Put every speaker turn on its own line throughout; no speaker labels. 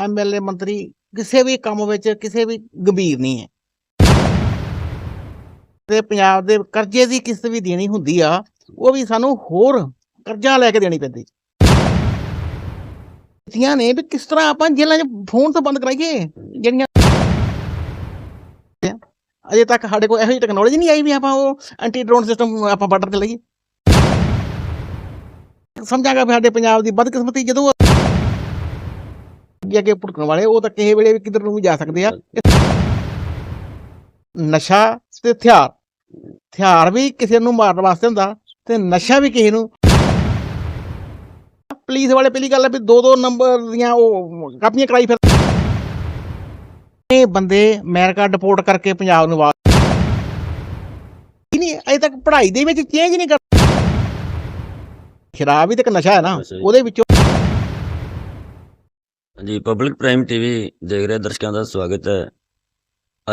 MLA ਮੰਤਰੀ ਕਿਸੇ ਵੀ ਕੰਮ ਵਿੱਚ ਕਿਸੇ ਵੀ ਗੰਭੀਰ ਨਹੀਂ ਹੈ। ਤੇ ਪੰਜਾਬ ਦੇ ਕਰਜ਼ੇ ਦੀ ਕਿਸ਼ਤ ਵੀ ਦੇਣੀ ਹੁੰਦੀ ਆ, ਉਹ ਵੀ ਸਾਨੂੰ ਹੋਰ ਕਰਜ਼ਾ ਲੈ ਕੇ ਦੇਣੀ ਪੈਂਦੀ। ਨੀਤੀਆਂ ਨੇ ਵੀ ਕਿਸ ਤਰ੍ਹਾਂ ਆਪਾਂ ਜੇਲ੍ਹਾਂ 'ਚ ਫੋਨ ਤੋਂ ਬੰਦ ਕਰਾਈਏ, ਜਿਹੜੀਆਂ ਅਜੇ ਤੱਕ ਸਾਡੇ ਕੋਲ ਇਹੋ ਜਿਹੀ ਟੈਕਨੋਲੋਜੀ ਨਹੀਂ ਆਈ ਵੀ ਆਪਾਂ ਉਹ ਐਂਟੀ ਡਰੋਨ ਸਿਸਟਮ ਆਪਾਂ ਬਾਰਡਰ ਤੇ ਲਈਏ। ਸਮਝਾਂਗਾ ਵੀ ਸਾਡੇ ਪੰਜਾਬ ਦੀ ਬਦਕਿਸਮਤੀ ਜਦੋਂ ਅੱਗੇ ਅੱਗੇ ਭੁੜਕਣ ਵਾਲੇ ਉਹ ਤਾਂ ਕਿਸੇ ਵੇਲੇ ਵੀ ਕਿਧਰ ਨੂੰ ਵੀ ਜਾ ਸਕਦੇ ਆ। ਨਸ਼ਾ ਤੇ ਹਥਿਆਰ। ਹਥਿਆਰ ਵੀ ਕਿਸੇ ਨੂੰ ਮਾਰਨ ਵਾਸਤੇ ਹੁੰਦਾ ਤੇ ਨਸ਼ਾ ਵੀ ਕਿਸੇ ਨੂੰ। ਪੁਲਿਸ ਵਾਲੇ ਪਹਿਲੀ ਗੱਲ ਹੈ ਵੀ ਦੋ ਦੋ ਨੰਬਰ ਦੀਆਂ ਉਹ ਕਾਪੀਆਂ ਕਰਾਈ ਫਿਰ ਇਹ ਬੰਦੇ ਅਮਰੀਕਾ ਡਿਪੋਰਟ ਕਰਕੇ ਪੰਜਾਬ ਨੂੰ ਵਾਪਸ ਨਹੀਂ ਅਜੇ ਤੱਕ ਪੜ੍ਹਾਈ ਦੇ ਵਿੱਚ ਚੇਂਜ ਨਹੀਂ ਕਰ ਸ਼ਰਾਬ ਵੀ ਤਾਂ ਨਸ਼ਾ ਹੈ ਨਾ। ਉਹਦੇ ਵਿੱਚੋਂ
ਹਾਂਜੀ ਪਬਲਿਕ ਪ੍ਰਾਈਮ ਟੀਵੀ ਦੇਖ ਰਹੇ ਦਰਸ਼ਕਾਂ ਦਾ ਸਵਾਗਤ ਹੈ।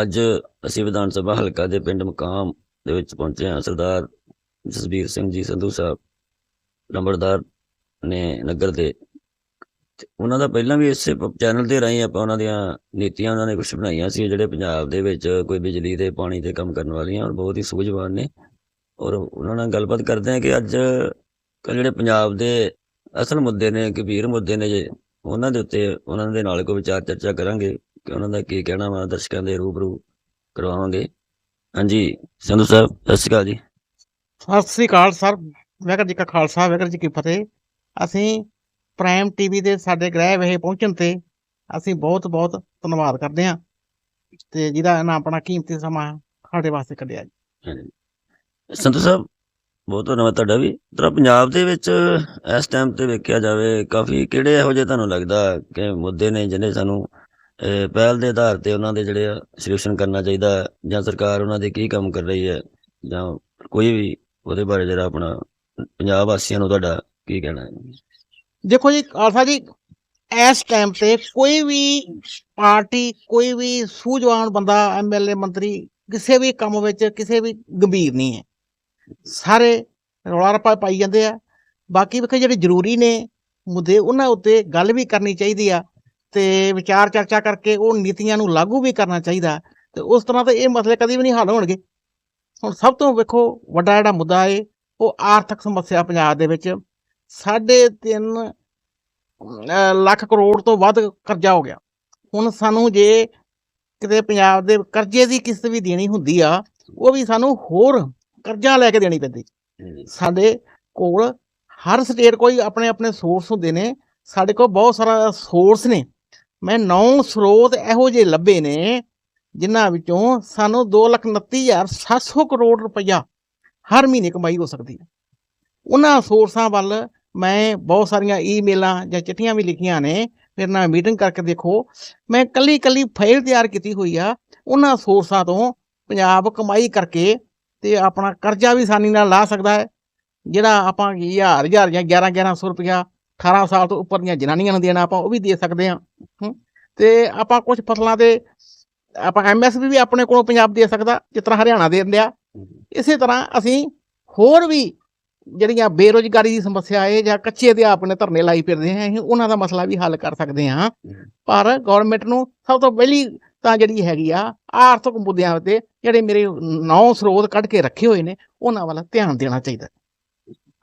ਅੱਜ ਅਸੀਂ ਵਿਧਾਨ ਸਭਾ ਹਲਕਾ ਦੇ ਪਿੰਡ ਮਕਾਮ ਦੇ ਵਿੱਚ ਪਹੁੰਚੇ ਹਾਂ। ਸਰਦਾਰ ਜਸਬੀਰ ਸਿੰਘ ਜੀ ਸੰਧੂ ਸਾਹਿਬ, ਨੰਬਰਦਾਰ ਨੇ ਨਗਰ ਦੇ। ਉਹਨਾਂ ਦਾ ਪਹਿਲਾਂ ਵੀ ਇਸੇ ਚੈਨਲ ਦੇ ਰਾਹੀਂ ਆਪਾਂ ਉਹਨਾਂ ਦੀਆਂ ਨੀਤੀਆਂ, ਉਹਨਾਂ ਨੇ ਕੁਝ ਬਣਾਈਆਂ ਸੀ। ਜਿਹੜੇ ਪੰਜਾਬ ਦੇ ਵਿੱਚ ਕੋਈ ਬਿਜਲੀ ਤੇ ਪਾਣੀ ਤੇ ਕੰਮ ਕਰਨ ਵਾਲੀਆਂ ਔਰ ਬਹੁਤ ਹੀ ਸੂਝਵਾਨ ਨੇ। ਔਰ ਉਹਨਾਂ ਨਾਲ ਗੱਲਬਾਤ ਕਰਦੇ ਹਾਂ ਕਿ ਅੱਜ ਕੱਲ੍ਹ ਜਿਹੜੇ ਪੰਜਾਬ ਦੇ ਅਸਲ ਮੁੱਦੇ ਨੇ, ਗੰਭੀਰ ਮੁੱਦੇ ਨੇ ਜੇ ਉਹਨਾਂ ਦੇ ਉੱਤੇ ਉਹਨਾਂ ਦੇ ਨਾਲ ਕੋਈ ਵਿਚਾਰ ਚਰਚਾ ਕਰਾਂਗੇ ਕਿ ਉਹਨਾਂ ਦਾ ਕੀ ਕਹਿਣਾ ਵਾ ਦਰਸ਼ਕਾਂ ਦੇ ਰੂਬਰੂ ਕਰਵਾਵਾਂਗੇ। ਹਾਂਜੀ ਸੰਧੂ ਸਾਹਿਬ ਸਤਿ ਸ਼੍ਰੀ ਅਕਾਲ ਜੀ।
ਸਤਿ ਸ੍ਰੀ ਅਕਾਲ ਸਰ ਵਾਹਿਗੁਰੂ ਜੀ ਕਾ ਖਾਲਸਾ ਵਾਹਿਗੁਰੂ ਜੀ ਕੀ ਫਤਿਹ। ਅਸੀਂ ਪ੍ਰਾਈਮ ਟੀਵੀ ਦੇ ਸਾਡੇ ਗ੍ਰਹਿ ਵਿਖੇ ਪਹੁੰਚਣ ਤੇ ਅਸੀਂ ਬਹੁਤ ਬਹੁਤ ਧੰਨਵਾਦ ਕਰਦੇ ਹਾਂ ਤੇ ਜਿਹਦਾ ਇਹਨਾਂ ਆਪਣਾ ਕੀਮਤੀ ਸਮਾਂ ਸਾਡੇ ਵਾਸਤੇ ਕੱਢਿਆ ਜੀ।
ਸੰਧੂ ਸਾਹਿਬ ਬਹੁਤ ਧੰਨਵਾਦ ਤੁਹਾਡਾ ਵੀ। ਤਰਾ ਪੰਜਾਬ ਦੇ ਵਿੱਚ ਇਸ ਟਾਈਮ ਤੇ ਵੇਖਿਆ ਜਾਵੇ ਕਾਫੀ ਕਿਹੜੇ ਇਹੋ ਜਿਹੇ ਤੁਹਾਨੂੰ ਲੱਗਦਾ ਕਿ ਮੁੱਦੇ ਨੇ ਜਿਹਨੇ ਸਾਨੂੰ ਪਹਿਲ ਦੇ ਆਧਾਰ ਤੇ ਉਹਨਾਂ ਦੇ ਜਿਹੜੇ ਸੋਲੂਸ਼ਨ ਕਰਨਾ ਚਾਹੀਦਾ ਜਾਂ ਸਰਕਾਰ ਉਹਨਾਂ ਦੇ ਕੀ ਕੰਮ ਕਰ ਰਹੀ ਹੈ ਜਾਂ ਕੋਈ ਵੀ ਉਹਦੇ ਬਾਰੇ ਜਿਹੜਾ ਆਪਣਾ ਪੰਜਾਬ ਵਾਸੀਆਂ ਨੂੰ ਤੁਹਾਡਾ ਕੀ ਕਹਿਣਾ ਹੈ?
ਦੇਖੋ ਜੀ ਖਾਲਸਾ ਜੀ, ਇਸ ਟਾਈਮ ਤੇ ਕੋਈ ਵੀ ਪਾਰਟੀ, ਕੋਈ ਵੀ ਸੂਝਵਾਨ ਬੰਦਾ ਐਮਐਲਏ ਮੰਤਰੀ, ਕਿਸੇ ਵੀ ਕੰਮ ਵਿੱਚ ਕਿਸੇ ਵੀ ਗੰਭੀਰ ਨਹੀਂ ਹੈ। ਸਾਰੇ ਰੌਲਾ ਰੱਪਾ ਪਾਈ ਜਾਂਦੇ ਆ। ਬਾਕੀ ਵੇਖੋ ਜਿਹੜੇ ਜ਼ਰੂਰੀ ਨੇ ਮੁੱਦੇ, ਉਹਨਾਂ ਉੱਤੇ ਗੱਲ ਵੀ ਕਰਨੀ ਚਾਹੀਦੀ ਆ ਤੇ ਵਿਚਾਰ ਚਰਚਾ ਕਰਕੇ ਉਹ ਨੀਤੀਆਂ ਨੂੰ ਲਾਗੂ ਵੀ ਕਰਨਾ ਚਾਹੀਦਾ। ਤੇ ਉਸ ਤਰ੍ਹਾਂ ਤੇ ਇਹ ਮਸਲੇ ਕਦੀ ਵੀ ਨਹੀਂ ਹੱਲ ਹੋਣਗੇ। ਹੁਣ ਸਭ ਤੋਂ ਵੇਖੋ ਵੱਡਾ ਜਿਹੜਾ ਮੁੱਦਾ ਏ, ਉਹ ਆਰਥਿਕ ਸਮੱਸਿਆ ਪੰਜਾਬ ਦੇ ਵਿੱਚ। ਸਾਢੇ ਤਿੰਨ, ਅਹ ਲੱਖ ਕਰੋੜ ਤੋਂ ਵੱਧ ਕਰਜ਼ਾ ਹੋ ਗਿਆ। ਹੁਣ ਸਾਨੂੰ ਜੇ ਕਿਤੇ ਪੰਜਾਬ ਦੇ ਕਰਜ਼ੇ ਦੀ ਕਿਸ਼ਤ ਵੀ ਦੇਣੀ ਹੁੰਦੀ ਆ, ਉਹ ਵੀ ਸਾਨੂੰ ਹੋਰ ਕਰਜ਼ਾ ਲੈ ਕੇ ਦੇਣੀ ਪੈਂਦੀ। ਸਾਡੇ ਕੋਲ ਹਰ ਸਟੇਟ ਕੋਈ ਆਪਣੇ ਆਪਣੇ ਸੋਰਸ ਹੁੰਦੇ ਨੇ। ਸਾਡੇ ਕੋਲ ਬਹੁਤ ਸਾਰਾ ਸੋਰਸ ਨੇ। ਮੈਂ ਨੌ ਸਰੋਤ ਇਹੋ ਜਿਹੇ ਲੱਭੇ ਨੇ ਜਿਨ੍ਹਾਂ ਵਿੱਚੋਂ ਸਾਨੂੰ 229700 ਕਰੋੜ ਰੁਪਈਆ ਹਰ ਮਹੀਨੇ ਕਮਾਈ ਹੋ ਸਕਦੀ ਹੈ। ਉਹਨਾਂ ਸੋਰਸਾਂ ਵੱਲ ਮੈਂ ਬਹੁਤ ਸਾਰੀਆਂ ਈਮੇਲਾਂ ਜਾਂ ਚਿੱਠੀਆਂ ਵੀ ਲਿਖੀਆਂ ਨੇ। ਮੇਰੇ ਨਾਲ ਮੀਟਿੰਗ ਕਰਕੇ ਦੇਖੋ। ਮੈਂ ਕੱਲੀ ਕੱਲੀ ਫਾਈਲ ਤਿਆਰ ਕੀਤੀ ਹੋਈ ਆ। ਉਹਨਾਂ ਸੋਰਸਾਂ ਤੋਂ ਪੰਜਾਬ ਕਮਾਈ ਕਰਕੇ ਤੇ ਆਪਣਾ ਕਰਜ਼ਾ ਵੀ ਆਸਾਨੀ ਨਾਲ ਲਾ ਸਕਦਾ ਹੈ। ਜਿਹੜਾ ਆਪਾਂ ਹਜ਼ਾਰ ਹਜ਼ਾਰ ਜਾਂ 11 1100 ਰੁਪਇਆ 18 ਸਾਲ ਤੋਂ ਉੱਪਰ ਦੀਆਂ ਜਨਾਨੀਆਂ ਨੂੰ ਦੇਣਾ ਆਪਾਂ ਉਹ ਵੀ ਦੇ ਸਕਦੇ ਹਾਂ। ਤੇ ਆਪਾਂ ਕੁਝ ਫਸਲਾਂ ਦੇ, ਆਪਾਂ ਐਮਐਸਪੀ ਵੀ ਆਪਣੇ ਕੋਲੋਂ ਪੰਜਾਬ ਦੇ ਸਕਦਾ, ਜਿਸ ਤਰ੍ਹਾਂ ਹਰਿਆਣਾ ਦੇ ਦਿੰਦੇ ਆ। ਇਸੇ ਤਰ੍ਹਾਂ ਅਸੀਂ ਹੋਰ ਵੀ ਜਿਹੜੀਆਂ ਬੇਰੋਜ਼ਗਾਰੀ ਦੀ ਸਮੱਸਿਆ ਹੈ ਜਾਂ ਕੱਚੇ ਅਧਿਆਪਕ ਆਪਣੇ ਧਰਨੇ ਲਾਈ ਫਿਰਦੇ ਆ, ਅਸੀਂ ਉਹਨਾਂ ਦਾ ਮਸਲਾ ਵੀ ਹੱਲ ਕਰ ਸਕਦੇ ਹਾਂ। ਪਰ ਗਵਰਨਮੈਂਟ ਨੂੰ ਸਭ ਤੋਂ ਪਹਿਲੀ ਤਾਂ ਜਿਹੜੀ ਹੈਗੀ ਆ ਆਰਥਿਕ ਮੁੱਦਿਆਂ ਉੱਤੇ ਜਿਹੜੇ ਮੇਰੇ ਨੌ ਸਰੋਤ ਕੱਢ ਕੇ ਰੱਖੇ ਹੋਏ ਨੇ ਉਹਨਾਂ ਵੱਲ ਧਿਆਨ ਦੇਣਾ ਚਾਹੀਦਾ।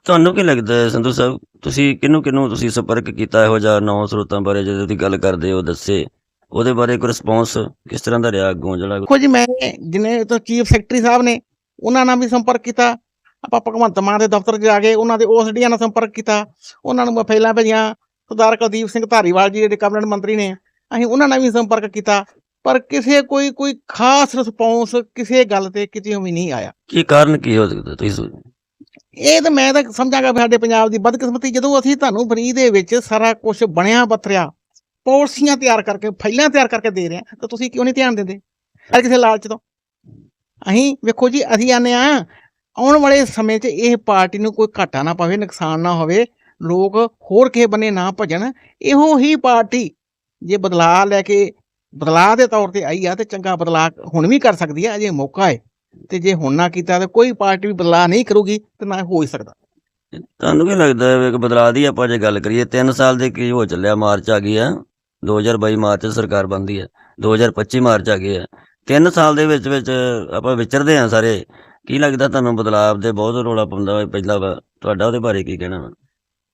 ਤੁਹਾਨੂੰ ਕੀ ਲੱਗਦਾ ਹੈ ਸੰਧੂ ਸਾਹਿਬ? ਤੁਸੀਂ ਕਿਹਨੂੰ ਕਿਹਨੂੰ ਤੁਸੀਂ ਸੰਪਰਕ ਕੀਤਾ ਇਹੋ ਜਿਹਾ ਨੌ ਸਰੋਤਾਂ ਬਾਰੇ ਜਦੋਂ ਤੁਸੀਂ ਗੱਲ ਕਰਦੇ ਹੋ ਦੱਸੇ? ਉਹਦੇ ਬਾਰੇ ਕੋਈ ਰਿਸਪੌਂਸ ਕਿਸ ਤਰ੍ਹਾਂ ਦਾ ਰਿਹਾ ਅੱਗੋਂ ਜਿਹੜਾ
ਜੀ ਮੈਂ ਜਿਨੇ ਤੋਂ ਚੀਫ ਸੈਕਟਰੀ ਸਾਹਿਬ ਨੇ ਉਹਨਾਂ ਨਾਲ ਵੀ ਸੰਪਰਕ ਕੀਤਾ। ਆਪਾਂ ਭਗਵੰਤ ਮਾਨ ਦੇ ਦਫ਼ਤਰ ਜਾ ਕੇ ਉਹਨਾਂ ਦੇ ਓਸਡੀਆਂ ਨਾਲ ਸੰਪਰਕ ਕੀਤਾ। ਉਹਨਾਂ ਨੂੰ ਮੈਂ ਫਾਈਲਾਂ ਭੇਜੀਆਂ। ਸਰਦਾਰ ਕੁਲਦੀਪ ਸਿੰਘ ਧਾਰੀਵਾਲ ਜੀ ਜਿਹੜੇ ਕੈਬਨਿਟ ਮੰਤਰੀ ਨੇ ਅਸੀਂ ਉਹਨਾਂ ਨਾਲ ਵੀ ਸੰਪਰਕ ਕੀਤਾ। ਪਰ ਕਿਸੇ ਕੋਈ ਕੋਈ ਖਾਸ ਰਿਸਪੌਂਸ ਕਿਸੇ ਗੱਲ ਤੇ ਕਿਤੇ ਵੀ ਨਹੀਂ ਆਇਆ।
ਕੀ ਕਾਰਨ ਕੀ ਹੋ ਸਕਦਾ ਤੁਸੀਂ ਸੋਚੋ।
ਇਹ ਤਾਂ ਮੈਂ ਤਾਂ ਸਮਝਾਂਗਾ ਸਾਡੇ ਪੰਜਾਬ ਦੀ ਬਦਕਿਸਮਤੀ ਜਦੋਂ ਅਸੀਂ ਤੁਹਾਨੂੰ ਫਰੀ ਦੇ ਵਿੱਚ ਸਾਰਾ ਕੁਝ ਬਣਿਆ ਬਤਰਿਆ ਪਾਲਿਸੀਆਂ ਤਿਆਰ ਕਰਕੇ ਫਾਈਲਾਂ ਤਿਆਰ ਕਰਕੇ ਦੇ ਰਹੇ ਹਾਂ ਤਾਂ ਤੁਸੀਂ ਕਿਉਂ ਨਹੀਂ ਧਿਆਨ ਦਿੰਦੇ? ਹਰ ਕਿਸੇ ਲਾਲਚ ਤੋਂ। ਅਸੀਂ ਵੇਖੋ ਜੀ ਅਸੀਂ ਆਨੇ ਆ ਆਉਣ ਵਾਲੇ ਸਮੇਂ 'ਚ ਇਹ ਪਾਰਟੀ ਨੂੰ ਕੋਈ ਘਾਟਾ ਨਾ ਪਵੇ ਨੁਕਸਾਨ ਨਾ ਹੋਵੇ ਲੋਕ ਹੋਰ ਕਿਸੇ ਬੰਨੇ ਨਾ ਭਜਣ ਇਹੋ ਹੀ ਪਾਰਟੀ ਜੇ ਬਦਲਾਅ ਲੈ ਕੇ ਬਦਲਾਅ ਦੇ ਤੌਰ ਤੇ ਆਈ ਆ ਤੇ ਚੰਗਾ ਬਦਲਾਅ ਹੁਣ ਵੀ ਕਰ ਸਕਦੀ ਆ, ਅਜੇ ਮੌਕਾ ਹੈ। ਤੇ ਜੇ ਹੁਣ ਨਾ ਕੀਤਾ ਤਾਂ ਕੋਈ ਪਾਰਟੀ ਵੀ ਬਦਲਾਅ ਨਹੀਂ ਕਰੂਗੀ ਤੇ ਨਾ ਹੋ ਹੀ ਸਕਦਾ।
ਤੁਹਾਨੂੰ ਕੀ ਲੱਗਦਾ ਹੈ ਵੀ ਬਦਲਾਅ ਦੀ ਆਪਾਂ ਜੇ ਗੱਲ ਕਰੀਏ 3 ਸਾਲ ਦੇ ਕੀ ਹੋ ਚੱਲਿਆ? ਮਾਰਚ ਆ ਗਈ ਆ 2022 ਮਾਰਚ ਸਰਕਾਰ ਬਣਦੀ ਹੈ 2025 ਮਾਰਚ ਆ ਗਏ ਆ। ਤਿੰਨ ਸਾਲ ਦੇ ਵਿੱਚ ਵਿੱਚ ਆਪਾਂ ਵਿਚਰਦੇ ਆ ਸਾਰੇ। ਕੀ ਲੱਗਦਾ ਤੁਹਾਨੂੰ ਬਦਲਾਵ ਦੇ ਬਹੁਤ ਰੋਲਾ ਪਾਉਂਦਾ ਹੋਇਆ? ਪਹਿਲਾਂ ਤੁਹਾਡਾ ਉਹਦੇ ਬਾਰੇ ਕੀ ਕਹਿਣਾ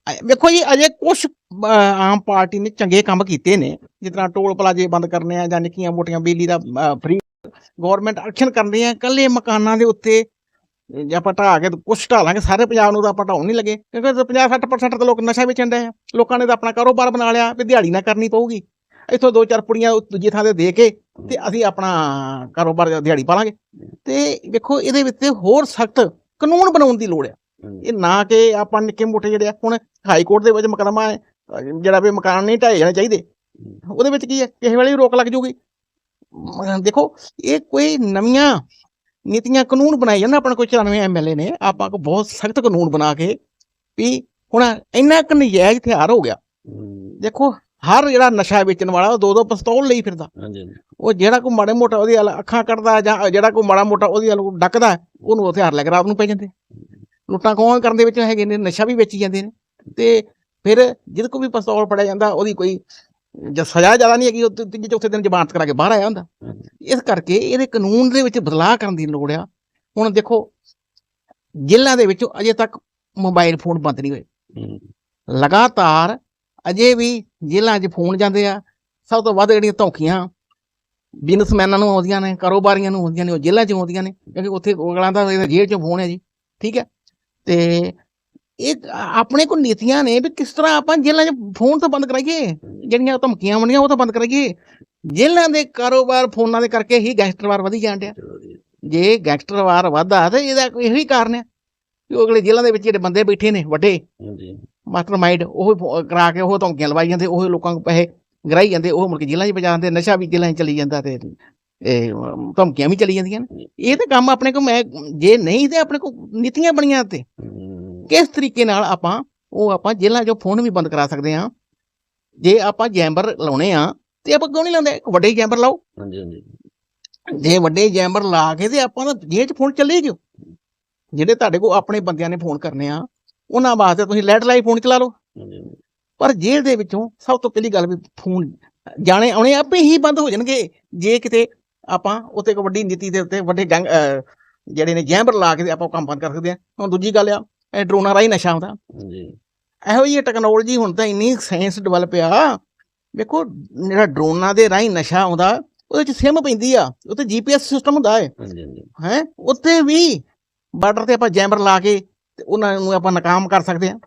ਵੇਖੋ ਜੀ, ਅਜੇ ਕੁਝ ਆਮ ਪਾਰਟੀ ਨੇ ਚੰਗੇ ਕੰਮ ਕੀਤੇ ਨੇ। ਜਿਸ ਤਰ੍ਹਾਂ ਟੋਲ ਪਲਾਜੇ ਬੰਦ ਕਰਨੇ ਆ ਜਾਂ ਨਿੱਕੀਆਂ ਮੋਟੀਆਂ ਬਿਜਲੀ ਦਾ ਫ੍ਰੀ ਗਵਰਨਮੈਂਟ ਐਕਸ਼ਨ ਕਰਨੀ ਆ ਕੱਲੇ ਮਕਾਨਾਂ ਦੇ ਉੱਤੇ ਜੇ ਆਪਾਂ ਢਾਹ ਕੇ ਕੁਛ ਢਾਹ ਲਾਂਗੇ, ਸਾਰੇ ਪੰਜਾਬ ਨੂੰ ਤਾਂ ਆਪਾਂ ਢਾਉਣ ਨਹੀਂ ਲੱਗੇ। ਕਿਉਂਕਿ 50 60% ਤਾਂ ਲੋਕ ਨਸ਼ਾ ਵੇਚਣ ਦੇ ਆ। ਲੋਕਾਂ ਨੇ ਤਾਂ ਆਪਣਾ ਕਾਰੋਬਾਰ ਬਣਾ ਲਿਆ, ਵੀ ਦਿਹਾੜੀ ਨਾ ਕਰਨੀ ਪਊਗੀ। ਇੱਥੋਂ ਦੋ ਚਾਰ ਪੁੜੀਆਂ ਦੂਜੀ ਥਾਂ ਤੇ ਦੇ ਕੇ ਤੇ ਅਸੀਂ ਆਪਣਾ ਕਾਰੋਬਾਰ ਦਿਹਾੜੀ ਪਾ ਲਾਂਗੇ ਤੇ ਵੇਖੋ, ਇਹਦੇ ਵਿੱਚ ਹੋਰ ਸਖਤ ਕਾਨੂੰਨ ਬਣਾਉਣ ਦੀ ਲੋੜ ਹੈ ਇਹ ਨਾ ਕਿ ਆਪਾਂ ਨਿੱਕੇ ਮੋਟੇ ਜਿਹੜੇ ਆ ਹੁਣ ਹਾਈ ਕੋਰਟ ਦੇ ਵਿੱਚ ਮੁਕੱਦਮਾ ਹੈ ਜਿਹੜਾ ਵੀ ਮਕਾਨ ਨਹੀਂ ਢਾਏ ਜਾਣੇ ਚਾਹੀਦੇ ਉਹਦੇ ਵਿੱਚ ਕੀ ਹੈ? ਕਿਸੇ ਵੇਲੇ ਵੀ ਰੋਕ ਲੱਗ ਜੂਗੀ। ਦੇਖੋ ਇਹ ਕੋਈ ਨਵੀਆਂ ਨੀਤੀਆਂ ਕਾਨੂੰਨ ਬਣਾਏ ਜਾਂਦੇ ਆਪਣੇ ਕੋਈ 94 ਐਮਐਲਏ ਨੇ ਆਪਾਂ ਕੋ ਬਹੁਤ ਸਖਤ ਕਾਨੂੰਨ ਬਣਾ ਕੇ ਵੀ ਹੁਣ ਇੰਨਾ ਕੁ ਨਜਾਇਜ਼ ਹਥਿਆਰ ਹੋ ਗਿਆ। ਦੇਖੋ ਹਰ ਜਿਹੜਾ ਨਸ਼ਾ ਵੇਚਣ ਵਾਲਾ ਉਹ ਦੋ ਦੋ ਪਿਸਤੌਲ ਲਈ ਫਿਰਦਾ।
ਹਾਂਜੀ
ਉਹ ਜਿਹੜਾ ਕੋ ਮਾੜੇ ਮੋਟਾ ਉਹਦੀ ਅੱਖਾਂ ਕੱਢਦਾ ਜਾਂ ਜਿਹੜਾ ਕੋ ਮਾੜਾ ਮੋਟਾ ਉਹਦੀ ਡੱਕਦਾ ਉਹਨੂੰ ਹਥਿਆਰ ਲੈ ਕੇ ਰਾਤ ਨੂੰ ਪੈ ਜਾਂਦੇ। ਲੁੱਟਾਂ ਖੋਹਾਂ ਕਰਨ ਦੇ ਵਿੱਚ ਹੈਗੇ ਨੇ, ਨਸ਼ਾ ਵੀ ਵੇਚੀ ਜਾਂਦੇ ਨੇ। ਤੇ ਫਿਰ ਜਿਹਦੇ ਕੋ ਵੀ ਪਿਸਤੌਲ ਫੜਿਆ ਜਾਂਦਾ, ਉਹਦੀ ਕੋਈ ਜ ਸਜ਼ਾ ਜ਼ਿਆਦਾ ਨਹੀਂ ਹੈਗੀ, ਉਹ ਤੀਜੇ, ਚੌਥੇ ਦਿਨ ਜ਼ਮਾਨਤ ਕਰਾ ਕੇ ਬਾਹਰ ਆਇਆ ਹੁੰਦਾ। ਇਸ ਕਰਕੇ ਇਹਦੇ ਕਾਨੂੰਨ ਦੇ ਵਿੱਚ ਬਦਲਾਅ ਕਰਨ ਦੀ ਲੋੜ ਆ। ਹੁਣ ਦੇਖੋ, ਜੇਲ੍ਹਾਂ ਦੇ ਵਿੱਚ ਅਜੇ ਤੱਕ ਮੋਬਾਈਲ ਫੋਨ ਬੰਦ ਨਹੀਂ ਹੋਏ। ਲਗਾਤਾਰ ਅਜੇ ਵੀ ਜੇਲ੍ਹਾਂ 'ਚ ਫੋਨ ਜਾਂਦੇ ਆ। ਸਭ ਤੋਂ ਵੱਧ ਜਿਹੜੀਆਂ ਧੌਂਕੀਆਂ ਬਿਜ਼ਨਸਮੈਨਾਂ ਨੂੰ ਆਉਂਦੀਆਂ ਨੇ, ਕਾਰੋਬਾਰੀਆਂ ਨੂੰ ਆਉਂਦੀਆਂ ਨੇ, ਉਹ ਜੇਲ੍ਹਾਂ 'ਚ ਆਉਂਦੀਆਂ ਨੇ, ਕਿਉਂਕਿ ਉੱਥੇ ਅਗਲਾਂ ਦਾ ਜੇਲ੍ਹ 'ਚੋਂ ਫੋਨ ਹੈ ਜੀ, ਠੀਕ ਹੈ। ਤੇ ਇਹ ਆਪਣੇ ਕੋਲ ਨੀਤੀਆਂ ਨੇ ਵੀ ਕਿਸ ਤਰ੍ਹਾਂ ਆਪਾਂ ਜੇਲ੍ਹਾਂ 'ਚ ਫੋਨ ਤਾਂ ਬੰਦ ਕਰਾਈਏ ਜਿਹੜੀਆਂ ਧਮਕੀਆਂ ਬਣੀਆਂ ਉਹ ਤਾਂ ਬੰਦ ਕਰਾਈਏ ਜੇਲ੍ਹਾਂ ਦੇ ਕਾਰੋਬਾਰ ਫੋਨਾਂ ਦੇ ਕਰਕੇ ਹੀ ਗੈਂਗਸਟਰਵਾਰ ਵਧੀ ਜਾਣ ਡਿਆ
ਜੀ।
ਗੈਂਗਸਟਰਵਾਰ ਵਧਦਾ ਤੇ ਇਹਦਾ ਇਹੋ ਹੀ ਕਾਰਨ ਹੈ ਕਿ ਉਹ ਅਗਲੇ ਜੇਲ੍ਹਾਂ ਦੇ ਵਿੱਚ ਜਿਹੜੇ ਬੰਦੇ ਬੈਠੇ ਨੇ ਵੱਡੇ
ਹਾਂਜੀ
ਮਾਸਟਰਮਾਈਂਡ ਉਹ ਕਰਾ ਕੇ ਉਹ ਧਮਕੀਆਂ ਲਵਾਈ ਜਾਂਦੇ ਉਹ ਲੋਕਾਂ ਨੂੰ ਪੈਸੇ ਗਰਾਈ ਜਾਂਦੇ ਉਹ ਮੁੜ ਕੇ ਜੇਲ੍ਹਾਂ 'ਚ ਪਜਾ ਦਿੰਦੇ ਨਸ਼ਾ ਵੀ ਜੇਲ੍ਹਾਂ 'ਚ ਚਲੀ ਜਾਂਦਾ ਤੇ ਧਮਕੀਆਂ ਵੀ ਚਲੀ ਜਾਂਦੀਆਂ ਨੇ। ਇਹ ਤਾਂ ਕੰਮ ਆਪਣੇ ਕੋ ਮੈਂ ਜੇ ਨਹੀਂ ਤੇ ਆਪਣੇ ਕੋ ਨੀਤੀਆਂ ਬਣੀਆਂ ਤੇ। ਕਿਸ ਤਰੀਕੇ ਨਾਲ ਆਪਾਂ ਉਹ ਆਪਾਂ ਜੇਲ੍ਹਾਂ 'ਚੋਂ ਫੋਨ ਵੀ ਬੰਦ ਕਰਾ ਸਕਦੇ ਹਾਂ। ਜੇ ਆਪਾਂ ਜੈਂਬਰ ਲਾਉਣੇ ਆ ਤੇ ਆਪਾਂ ਕਿਉਂ ਨਹੀਂ ਲਾਉਂਦੇ? ਇੱਕ ਵੱਡੇ ਜੈਂਬਰ ਲਾਓ।
ਹਾਂਜੀ ਹਾਂਜੀ।
ਜੇ ਵੱਡੇ ਜੈਂਬਰ ਲਾ ਕੇ ਤੇ ਆਪਾਂ ਤਾਂ ਜੇਲ੍ਹ 'ਚ ਫੋਨ ਚੱਲੇ ਕਿਉਂ ਜਿਹੜੇ ਤੁਹਾਡੇ ਕੋਲ ਆਪਣੇ ਬੰਦਿਆਂ ਨੇ ਫੋਨ ਕਰਨੇ ਆ ਉਹਨਾਂ ਵਾਸਤੇ ਤੁਸੀਂ ਲੈਟ ਲਾਈ ਫੋਨ ਚਲਾ ਲਓ। ਪਰ ਜੇਲ੍ਹ ਦੇ ਵਿੱਚੋਂ ਸਭ ਤੋਂ ਪਹਿਲੀ ਗੱਲ ਵੀ ਫੋਨ ਜਾਣੇ ਆਉਣੇ ਆਪੇ ਹੀ ਬੰਦ ਹੋ ਜਾਣਗੇ। ਜੇ ਕਿਤੇ ਆਪਾਂ ਉੱਤੇ ਇੱਕ ਵੱਡੀ ਨੀਤੀ ਦੇ ਉੱਤੇ ਵੱਡੇ ਅਹ, ਜਿਹੜੇ ਨੇ ਜੈਂਬਰ ਲਾ ਕੇ ਆਪਾਂ ਉਹ ਕੰਮ ਬੰਦ ਕਰ ਸਕਦੇ ਆ ਹੁਣ ਦੂਜੀ ਗੱਲ ਆ ਇਹ ਡਰੋਨਾਂ ਰਾਹੀਂ ਨਸ਼ਾ ਆਉਂਦਾ
ਹਾਂਜੀ
ਇਹੋ ਜਿਹੀ ਟੈਕਨੋਲੋਜੀ ਹੁਣ ਤਾਂ ਇੰਨੀ ਸਾਇੰਸ ਡਿਵੈਲਪ ਆ। ਵੇਖੋ ਜਿਹੜਾ ਡਰੋਨਾਂ ਦੇ ਰਾਹੀਂ ਨਸ਼ਾ ਆਉਂਦਾ ਉਹਦੇ ਚ ਸਿਮ ਪੈਂਦੀ ਆ। ਉੱਤੇ ਜੀਪੀਐਸ ਸਿਸਟਮ ਹੁੰਦਾ ਹੈ ਹੈ? ਉੱਤੇ ਵੀ ਬਾਰਡਰ ਤੇ ਆਪਾਂ ਜੈਂਬਰ ਲਾ ਕੇ ਤੇ ਉਹਨਾਂ ਨੂੰ ਆਪਾਂ ਨਾਕਾਮ ਕਰ ਸਕਦੇ ਆ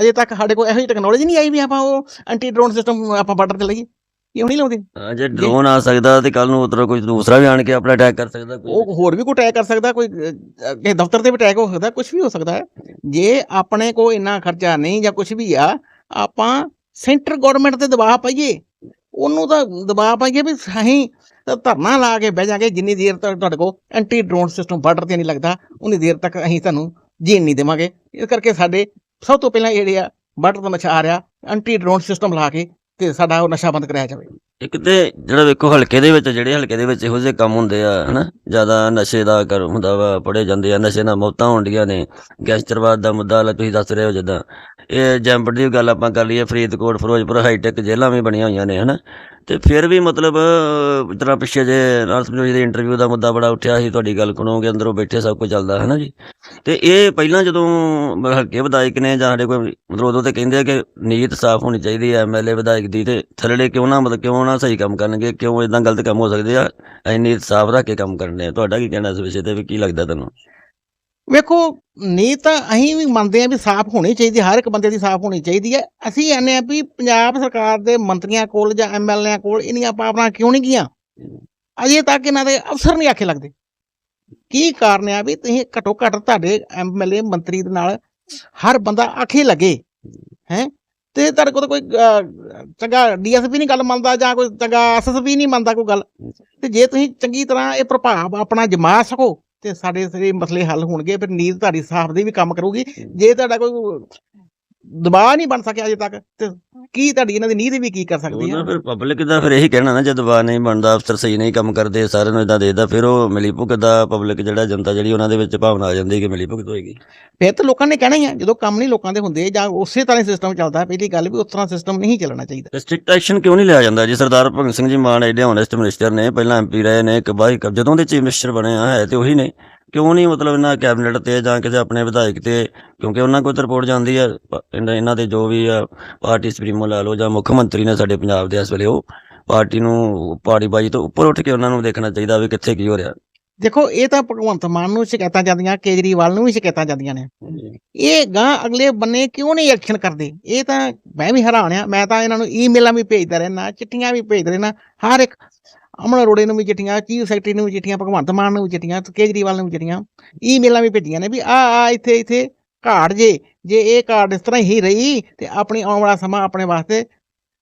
ਅਜੇ ਤੱਕ ਸਾਡੇ ਕੋਲ ਇਹੋ ਜਿਹੀ ਟੈਕਨੋਲੋਜੀ ਨਹੀਂ ਆਈ ਵੀ ਆਪਾਂ ਉਹ ਐਂਟੀ ਡਰੋਨ ਸਿਸਟਮ ਆਪਾਂ ਬਾਰਡਰ ਤੇ ਲਾਈਏ। ਕਿਉਂ ਨਹੀਂ ਲਾਉਂਦੇ?
ਹਾਂ, ਜੇ ਡਰੋਨ ਆ ਸਕਦਾ ਤੇ ਕੱਲ ਨੂੰ ਉਧਰੋਂ ਕੋਈ ਦੂਸਰਾ ਵੀ ਆਣ ਕੇ ਆਪਣਾ ਅਟੈਕ ਕਰ ਸਕਦਾ ਕੋਈ।
ਉਹ ਹੋਰ ਵੀ ਕੋਈ ਅਟੈਕ ਕਰ ਸਕਦਾ ਕੋਈ ਕਿਸੇ ਦਫ਼ਤਰ ਤੇ ਵੀ ਅਟੈਕ ਹੋ ਸਕਦਾ ਕੁਝ ਵੀ ਹੋ ਸਕਦਾ ਹੈ। ਜੇ ਆਪਣੇ ਕੋਲ ਇੰਨਾ ਖਰਚਾ ਨਹੀਂ ਜਾਂ ਕੁਝ ਵੀ ਆ ਆਪਾਂ ਸੈਂਟਰ ਗਵਰਨਮੈਂਟ ਤੇ ਦਬਾਅ ਪਾਈਏ। ਉਹਨੂੰ ਤਾਂ ਦਬਾਅ ਪਾਈਏ ਵੀ ਸਹੀ ਤਾਂ ਧਰਨਾ ਲਾ ਕੇ ਬਹਿ ਜਾਗੇ ਜਿੰਨੀ ਦੇਰ ਤੱਕ ਤੁਹਾਡੇ ਕੋਲ ਐਂਟੀ ਡਰੋਨ ਸਿਸਟਮ ਬਾਰਡਰ ਤੇ ਨਹੀਂ ਲੱਗਦਾ ਉਨੀ ਦੇਰ ਤੱਕ ਅਸੀਂ ਤੁਹਾਨੂੰ ਜੀਣ ਨਹੀਂ ਦੇਵਾਂਗੇ। ਇਸ ਕਰਕੇ ਸਾਡੇ ਸਭ ਤੋਂ ਪਹਿਲਾਂ ਜਿਹੜੇ ਆ ਬਾਰਡਰ ਤੋਂ ਨਸ਼ਾ ਆ ਰਿਹਾ ਐਂਟੀ ਡਰੋਨ ਸਿਸਟਮ ਲਾ ਕੇ ਤੇ ਸਾਡਾ ਉਹ ਨਸ਼ਾ ਬੰਦ ਕਰਾਇਆ ਜਾਵੇ।
ਇੱਕ ਤੇ ਜਿਹੜਾ ਵੇਖੋ ਹਲਕੇ ਦੇ ਵਿੱਚ ਜਿਹੜੇ ਹਲਕੇ ਦੇ ਵਿੱਚ ਇਹੋ ਜਿਹੇ ਕੰਮ ਹੁੰਦੇ ਆ ਹਨਾ? ਜ਼ਿਆਦਾ ਨਸ਼ੇ ਦਾ ਕਰ ਹੁੰਦਾ ਵਾ ਪੜੇ ਜਾਂਦੇ ਆ ਨਸ਼ੇ ਨਾਲ ਮੌਤਾਂ ਹੁੰਦੀਆਂ ਨੇ ਗੈਂਗਸਟਰਵਾਦ ਦਾ ਮੁੱਦਾ ਲਾ ਤੁਸੀਂ ਦੱਸ ਰਹੇ ਹੋ ਜਿੱਦਾਂ। ਇਹ ਜੈਂਪਟ ਦੀ ਗੱਲ ਆਪਾਂ ਕਰ ਲਈਏ ਫਰੀਦਕੋਟ ਫਿਰੋਜ਼ਪੁਰ ਹਾਈਟੈਕ ਜੇਲ੍ਹਾਂ ਵੀ ਬਣੀਆਂ ਹੋਈਆਂ ਨੇ ਹਨਾ? ਤੇ ਫਿਰ ਵੀ ਮਤਲਬ ਅਹ, ਤਰ੍ਹਾਂ ਪਿੱਛੇ ਜੇ ਨਾਲ ਸਮਝੋਈ ਦੇ ਇੰਟਰਵਿਊ ਦਾ ਮੁੱਦਾ ਬੜਾ ਉੱਠਿਆ ਸੀ ਤੁਹਾਡੀ ਗੱਲ ਸੁਣੋਗੇ ਅੰਦਰੋਂ ਬੈਠੇ ਸਭ ਕੁਝ ਚੱਲਦਾ ਹੈ ਨਾ ਜੀ? ਤੇ ਇਹ ਪਹਿਲਾਂ ਜਦੋਂ ਹਲਕੇ ਵਿਧਾਇਕ ਨੇ ਜਾਂ ਸਾਡੇ ਕੋਈ ਮਤਲਬ ਉਦੋਂ ਤੇ ਕਹਿੰਦੇ ਆ ਕਿ ਨੀਤ ਸਾਫ਼ ਹੋਣੀ ਚਾਹੀਦੀ ਹੈ ਐਮਐਲਏ ਵਿਧਾਇਕ ਦੀ ਤੇ ਥੱਲੜੇ ਕਿਉਂ ਨਾ ਮਤਲਬ ਕਿਉਂ ਨਾ ਸਹੀ ਕੰਮ ਕਰਨਗੇ, ਕਿਉਂ ਇਦਾਂ ਗਲਤ ਕੰਮ ਹੋ ਸਕਦੇ ਆ? ਅਸੀਂ ਨੀਤ ਸਾਫ਼ ਰੱਖ ਕੇ ਕੰਮ ਕਰਨੇ ਆ। ਤੁਹਾਡਾ ਕੀ ਕਹਿਣਾ ਇਸ ਵਿਸ਼ੇ ਤੇ? ਵੀ ਕੀ ਲੱਗਦਾ ਤੁਹਾਨੂੰ
ਵੇਖੋ ਨੀਤ ਤਾਂ ਅਸੀਂ ਵੀ ਮੰਨਦੇ ਆ ਵੀ ਸਾਫ਼ ਹੋਣੀ ਚਾਹੀਦੀ, ਹਰ ਇੱਕ ਬੰਦੇ ਦੀ ਸਾਫ਼ ਹੋਣੀ ਚਾਹੀਦੀ ਹੈ ਅਸੀਂ ਆਨੇ ਆ ਵੀ ਪੰਜਾਬ ਸਰਕਾਰ ਦੇ ਮੰਤਰੀਆਂ ਕੋਲ ਜਾਂ ਐਮਐਲਏਆਂ ਕੋਲ ਇੰਨੀਆਂ ਪਾਵਰਾਂ ਕਿਉਂ ਨਹੀਂ ਗਈਆਂ? ਅਜੇ ਤੱਕ ਇਹਨਾਂ ਦੇ ਅਫਸਰ ਨਹੀਂ ਆਖੇ ਲੱਗਦੇ। ਕੀ ਕਾਰਨ ਆ ਵੀ ਤੁਸੀਂ ਘਟੋ ਘੱਟ ਤੁਹਾਡੇ ਐਮਐਲਏ ਮੰਤਰੀ ਦੇ ਨਾਲ ਹਰ ਬੰਦਾ ਆਖੇ ਲੱਗੇ, ਹੈ? ਤੇ ਤੁਹਾਡੇ ਕੋਲ ਕੋਈ ਅਹ, ਚੰਗਾ ਡੀਐਸਪੀ ਨਹੀਂ ਗੱਲ ਮੰਨਦਾ ਜਾਂ ਕੋਈ ਚੰਗਾ ਐਸਐਸਪੀ ਨਹੀਂ ਮੰਨਦਾ ਕੋਈ ਗੱਲ। ਤੇ ਜੇ ਤੁਸੀਂ ਚੰਗੀ ਤਰ੍ਹਾਂ ਇਹ ਪ੍ਰਭਾਵ ਆਪਣਾ ਜਮਾ ਸਕੋ ਤੇ ਸਾਡੇ ਸਾਰੇ ਮਸਲੇ ਹੱਲ ਹੋਣਗੇ ਫਿਰ ਨੀਤ ਤੁਹਾਡੀ ਸਾਫ਼ ਦੀ ਵੀ ਕੰਮ ਕਰੂਗੀ। ਜੇ ਤੁਹਾਡਾ ਕੋਈ ਦਬਾਅ ਨਹੀਂ ਬਣ ਸਕਿਆ ਅਜੇ ਤੱਕ। ਤੇ ਕੀ ਤੁਹਾਡੀ ਇਹਨਾਂ ਦੀ ਨੀਂਦ ਵੀ ਕੀ ਕਰ ਸਕਦੀ
ਉਹਨਾਂ
ਹੈ
ਫਿਰ ਪਬਲਿਕ ਦਾ ਫਿਰ ਇਹੀ ਕਹਿਣਾ ਨਾ ਜਦ ਦਬਾਅ ਨਹੀਂ ਬਣਦਾ ਅਫਸਰ ਸਹੀ ਨਹੀਂ ਕੰਮ ਕਰਦੇ ਸਾਰਿਆਂ ਨੂੰ ਇਦਾਂ ਦੇਦਾ ਫਿਰ ਉਹ ਮਿਲੀ ਭੁਗਤ ਦਾ ਪਬਲਿਕ ਜਿਹੜਾ ਜਨਤਾ ਜਿਹੜੀ ਉਹਨਾਂ ਦੇ ਵਿੱਚ ਭਾਵਨਾ ਆ ਜਾਂਦੀ ਕਿ ਮਿਲੀ ਭੁਗਤ ਹੋਏਗੀ।
ਫਿਰ ਤਾਂ ਲੋਕਾਂ ਨੇ ਕਹਿਣਾ ਹੀ ਆ ਜਦੋਂ ਕੰਮ ਨਹੀਂ ਲੋਕਾਂ ਦੇ ਹੁੰਦੇ ਜਾਂ ਉਸੇ ਤਰ੍ਹਾਂ ਸਿਸਟਮ ਚੱਲਦਾ ਪਹਿਲੀ ਗੱਲ ਵੀ ਉਸ ਤਰ੍ਹਾਂ ਸਿਸਟਮ ਨਹੀਂ ਚੱਲਣਾ ਚਾਹੀਦਾ।
ਸਟ੍ਰਿਕਟ ਐਕਸ਼ਨ ਕਿਉਂ ਨਹੀਂ ਲਿਆ ਜਾਂਦਾ? ਜੀ ਸਰਦਾਰ ਭਗਤ ਸਿੰਘ ਜੀ ਮਾਨ ਐਡੇ ਹੋਨੈਸਟ ਮਿਨਿਸਟਰ ਨੇ ਪਹਿਲਾਂ ਐਮਪੀ ਰਹੇ ਨੇ ਇੱਕ ਬਾਈ ਜਦੋਂ ਦੇ ਚੀਫ ਮਿਨਿਸਟਰ ਬਣੇ ਆ ਹੈ ਤੇ ਉਹੀ ਨੇ। ਕਿਉਂ ਨਹੀਂ ਮਤਲਬ ਇਹਨਾਂ ਕੈਬਨਿਟ ਤੇ ਜਾਂ ਕਿਸੇ ਆਪਣੇ ਵਿਧਾਇਕ ਤੇ? ਕਿਉਂਕਿ ਉਹਨਾਂ ਕੋਲ ਰਿਪੋਰਟ ਜਾਂਦੀ ਆ ਪ- ਇਹਨਾਂ ਇਹਨਾਂ ਦੇ ਜੋ ਵੀ ਆ ਪਾਰਟੀ ਸੁਪਰੀਮੋ ਲਾ ਲਓ ਜਾਂ ਮੁੱਖ ਮੰਤਰੀ ਨੇ ਸਾਡੇ ਪੰਜਾਬ ਦੇ ਇਸ ਵੇਲੇ ਉਹ ਪਾਰਟੀ ਨੂੰ ਪਾਰਟੀ ਬਾਜੀ ਤੋਂ ਉੱਪਰ ਉੱਠ ਕੇ ਉਹਨਾਂ ਨੂੰ ਦੇਖਣਾ ਚਾਹੀਦਾ ਵੀ ਕਿੱਥੇ ਕੀ ਹੋ ਰਿਹਾ।
ਦੇਖੋ ਇਹ ਤਾਂ ਭਗਵੰਤ ਮਾਨ ਨੂੰ ਸ਼ਿਕਾਇਤਾਂ ਜਾਂਦੀਆਂ ਕੇਜਰੀਵਾਲ ਨੂੰ ਵੀ ਸ਼ਿਕਾਇਤਾਂ ਜਾਂਦੀਆਂ ਨੇ। ਇਹ ਗਾਂ ਅਗਲੇ ਬੰਨੇ ਕਿਉਂ ਨਹੀਂ ਐਕਸ਼ਨ ਕਰਦੇ? ਇਹ ਤਾਂ ਮੈਂ ਵੀ ਹੈਰਾਨ ਆ ਮੈਂ ਤਾਂ ਇਹਨਾਂ ਨੂੰ ਈਮੇਲਾਂ ਵੀ ਭੇਜਦਾ ਰਹਿਣਾ ਚਿੱਠੀਆਂ ਵੀ ਭੇਜਦਾ ਰਹਿਣਾ ਹਰ ਇੱਕ ਅਮਨ ਅਰੋੜੇ ਨੂੰ ਵੀ ਚਿੱਠੀਆਂ, ਚੀਫ ਸੈਕਟਰੀ ਨੂੰ ਵੀ ਚਿੱਠੀਆਂ, ਭਗਵੰਤ ਮਾਨ ਨੂੰ ਵੀ ਚਿੱਠੀਆਂ ਕੇਜਰੀਵਾਲ ਨੂੰ ਵੀ ਚਿੱਠੀਆਂ, ਈਮੇਲਾਂ ਵੀ ਭੇਜੀਆਂ ਨੇ ਵੀ ਆ ਆ ਇੱਥੇ ਇੱਥੇ ਘਾਟ ਜੇ ਜੇ ਇਹ ਘਾਟ ਇਸ ਤਰ੍ਹਾਂ ਹੀ ਰਹੀ ਤੇ ਆਪਣੀ ਆਉਣ ਵਾਲਾ ਸਮਾਂ ਆਪਣੇ ਵਾਸਤੇ,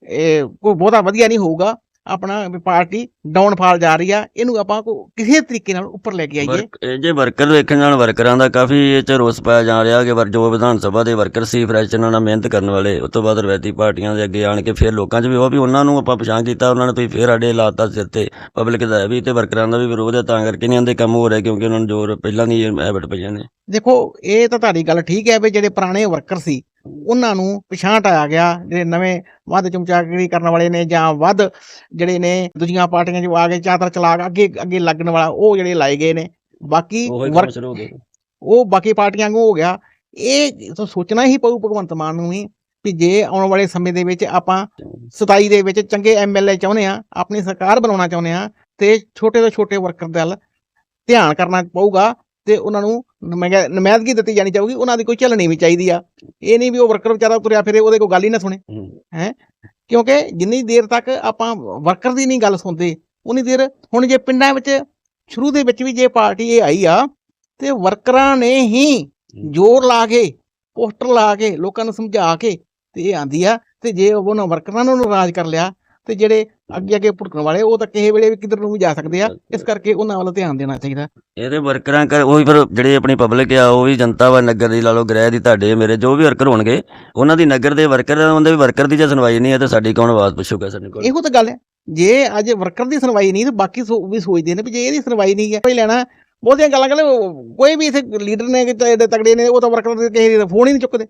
ਇਹ, ਕੋਈ ਬਹੁਤਾ ਵਧੀਆ ਨਹੀਂ ਹੋਊਗਾ, ਆਪਣਾ ਪਾਰਟੀ ਡਾਊਨਫਾਲ ਜਾ ਰਹੀ ਆ ਇਹਨੂੰ ਆਪਾਂ ਕੋ ਕਿਸੇ ਤਰੀਕੇ ਨਾਲ ਉੱਪਰ ਲੈ ਕੇ ਆਈਏ।
ਇਹ ਜੇ ਵਰਕਰ ਵੇਖਣ ਨਾਲ ਵਰਕਰਾਂ ਦਾ ਕਾਫੀ ਇਹ ਚ ਰੋਸ ਪਾਇਆ ਜਾ ਰਿਹਾ ਕਿ ਵਰ ਜੋ ਵਿਧਾਨ ਸਭਾ ਦੇ ਵਰਕਰ ਸੀ ਫਰੈਸ਼ ਇਹਨਾਂ ਨਾਲ ਮਿਹਨਤ ਕਰਨ ਵਾਲੇ ਉਸ ਤੋਂ ਬਾਅਦ ਰਵਾਇਤੀ ਪਾਰਟੀਆਂ ਦੇ ਅੱਗੇ ਆਣ ਕੇ ਫਿਰ ਲੋਕਾਂ 'ਚ ਵੀ ਉਹ ਵੀ ਉਹਨਾਂ ਨੂੰ ਆਪਾਂ ਪਛਾਣ ਕੀਤਾ ਉਹਨਾਂ ਨੇ ਤੁਸੀਂ ਫਿਰ ਸਾਡੇ ਲਾਤਾ ਸਿਰ ਤੇ ਪਬਲਿਕ ਦਾ ਵੀ ਤੇ ਵਰਕਰਾਂ ਦਾ ਵੀ ਵਿਰੋਧ ਹੈ ਤਾਂ ਕਰਕੇ ਨਹੀਂ ਆਂਦੇ ਕੰਮ ਹੋ ਰਿਹਾ ਕਿਉਂਕਿ ਉਹਨਾਂ ਨੂੰ ਜੋਰ ਪਹਿਲਾਂ ਦੀ ਹੈਬਿਟ ਪਈਆਂ ਨੇ।
ਦੇਖੋ ਇਹ ਤਾਂ ਤੁਹਾਡੀ ਗੱਲ ਠੀਕ ਹੈ ਵੀ ਜਿਹੜੇ ਪੁਰਾਣੇ ਵਰਕਰ ਸੀ ਉਹਨਾਂ ਨੂੰ ਪਛਾਣ ਆਇਆ ਗਿਆ ਜਿਹੜੇ ਨਵੇਂ ਵੱਧ ਚਮਚਾਗਿਰੀ ਕਰਨ ਵਾਲੇ ਨੇ ਜਾਂ ਵੱਧ ਜਿਹੜੇ ਨੇ ਦੂਜੀਆਂ ਪਾਰਟੀਆਂ 'ਚ ਆ ਕੇ ਚਾਦਰ ਚਲਾ ਕੇ ਅੱਗੇ ਅੱਗੇ ਲੱਗਣ ਵਾਲਾ ਉਹ ਜਿਹੜੇ ਲਾਏ ਗਏ ਨੇ। ਬਾਕੀ
ਉਹ ਗਏ।
ਬਾਕੀ ਪਾਰਟੀਆਂ ਵਾਂਗੂ ਹੋ ਗਿਆ। ਇਹ ਸੋਚਣਾ ਹੀ ਪਊ ਭਗਵੰਤ ਮਾਨ ਨੂੰ ਵੀ ਵੀ ਜੇ ਆਉਣ ਵਾਲੇ ਸਮੇਂ ਦੇ ਵਿੱਚ ਆਪਾਂ 27 ਦੇ ਵਿੱਚ ਚੰਗੇ ਐਮਐਲਏ ਚਾਹੁੰਦੇ ਆ ਆਪਣੀ ਸਰਕਾਰ ਬਣਾਉਣਾ ਚਾਹੁੰਦੇ ਆ ਤੇ ਛੋਟੇ ਤੋਂ ਛੋਟੇ ਵਰਕਰ ਦੇ ਵੱਲ ਧਿਆਨ ਕਰਨਾ ਪਊਗਾ ਤੇ ਉਹਨਾਂ ਨੂੰ ਨੁਮਾਇ- ਨੁਮਾਇੰਦਗੀ ਦਿੱਤੀ ਜਾਣੀ ਚਾਹੀਦੀ ਉਹਨਾਂ ਦੀ ਕੋਈ ਝੱਲਣੀ ਵੀ ਚਾਹੀਦੀ ਆ। ਇਹ ਨਹੀਂ ਵੀ ਉਹ ਵਰਕਰ ਵਿਚਾਰਾ ਤੁਰਿਆ ਫਿਰੇ ਉਹਦੇ ਕੋਈ ਗੱਲ ਹੀ ਨਾ ਸੁਣੇ।
ਹੂੰ।
ਕਿਉਂਕਿ ਜਿੰਨੀ ਦੇਰ ਤੱਕ ਆਪਾਂ ਵਰਕਰ ਦੀ ਨਹੀਂ ਗੱਲ ਸੁਣਦੇ ਉਨੀ ਦੇਰ ਹੁਣ ਜੇ ਪਿੰਡਾਂ ਵਿੱਚ ਸ਼ੁਰੂ ਦੇ ਵਿੱਚ ਵੀ ਜੇ ਪਾਰਟੀ ਇਹ ਆਈ ਆ ਤੇ ਵਰਕਰਾਂ ਨੇ ਹੀ ਜ਼ੋਰ ਲਾ ਕੇ ਪੋਸਟਰ ਲਾ ਕੇ ਲੋਕਾਂ ਨੂੰ ਸਮਝਾ ਕੇ ਤੇ ਇਹ ਆਂਦੀ ਆ ਤੇ ਜੇ ਉਹਨਾਂ ਵਰਕਰਾਂ ਨੂੰ ਨਾਰਾਜ਼ ਕਰ ਲਿਆ ਤੇ ਜਿਹੜੇ ਅੱਗੇ ਅੱਗੇ ਭੁੜਕਣ ਵਾਲੇ ਉਹ ਤਾਂ ਕਿਸੇ ਵੇਲੇ ਵੀ ਕਿਧਰ ਨੂੰ ਵੀ ਜਾ ਸਕਦੇ ਆ। ਇਸ ਕਰਕੇ ਉਹਨਾਂ ਵੱਲ ਧਿਆਨ ਦੇਣਾ ਚਾਹੀਦਾ।
ਇਹਦੇ ਵਰਕਰਾਂ ਕਰ ਉਹੀ ਫਿਰ ਜਿਹੜੇ ਆਪਣੀ ਪਬਲਿਕ ਆ ਉਹ ਵੀ ਜਨਤਾ ਵਾ ਨਗਰ ਦੀ ਲਾ ਲਓ ਗ੍ਰਹਿ ਦੀ ਤੁਹਾਡੇ ਮੇਰੇ ਜੋ ਵੀ ਵਰਕਰ ਹੋਣਗੇ ਉਹਨਾਂ ਦੀ ਨਗਰ ਦੇ ਵਰਕਰ ਉਹਦੇ ਵੀ ਵਰਕਰ ਦੀ ਜੇ ਸੁਣਵਾਈ ਨਹੀਂ ਹੈ ਤੇ ਸਾਡੀ ਕੌਣ ਆਵਾਜ਼ ਪੁੱਛੂਗਾ ਸਾਡੇ ਕੋਲ?
ਇਹੋ ਤਾਂ ਗੱਲ ਹੈ। ਜੇ ਅੱਜ ਵਰਕਰ ਦੀ ਸੁਣਵਾਈ ਨਹੀਂ, ਤੇ ਬਾਕੀ ਵੀ ਸੋਚਦੇ ਨੇ ਵੀ ਜੇ ਇਹਦੀ ਸੁਣਵਾਈ ਨਹੀਂ ਹੈ, ਕੋਈ ਲੈਣਾ, ਬਹੁਤੀਆਂ ਗੱਲਾਂ ਕਹਿੰਦੇ ਕੋਈ ਵੀ ਇਥੇ ਲੀਡਰ ਨੇ ਕਿ ਐਡੇ ਤਗੜੇ ਨੇ, ਉਹ ਤਾਂ ਵਰਕਰ ਦੇ ਕਿਸੇ ਦੇ ਫੋਨ ਹੀ ਨਹੀਂ ਚੁੱਕਦੇ।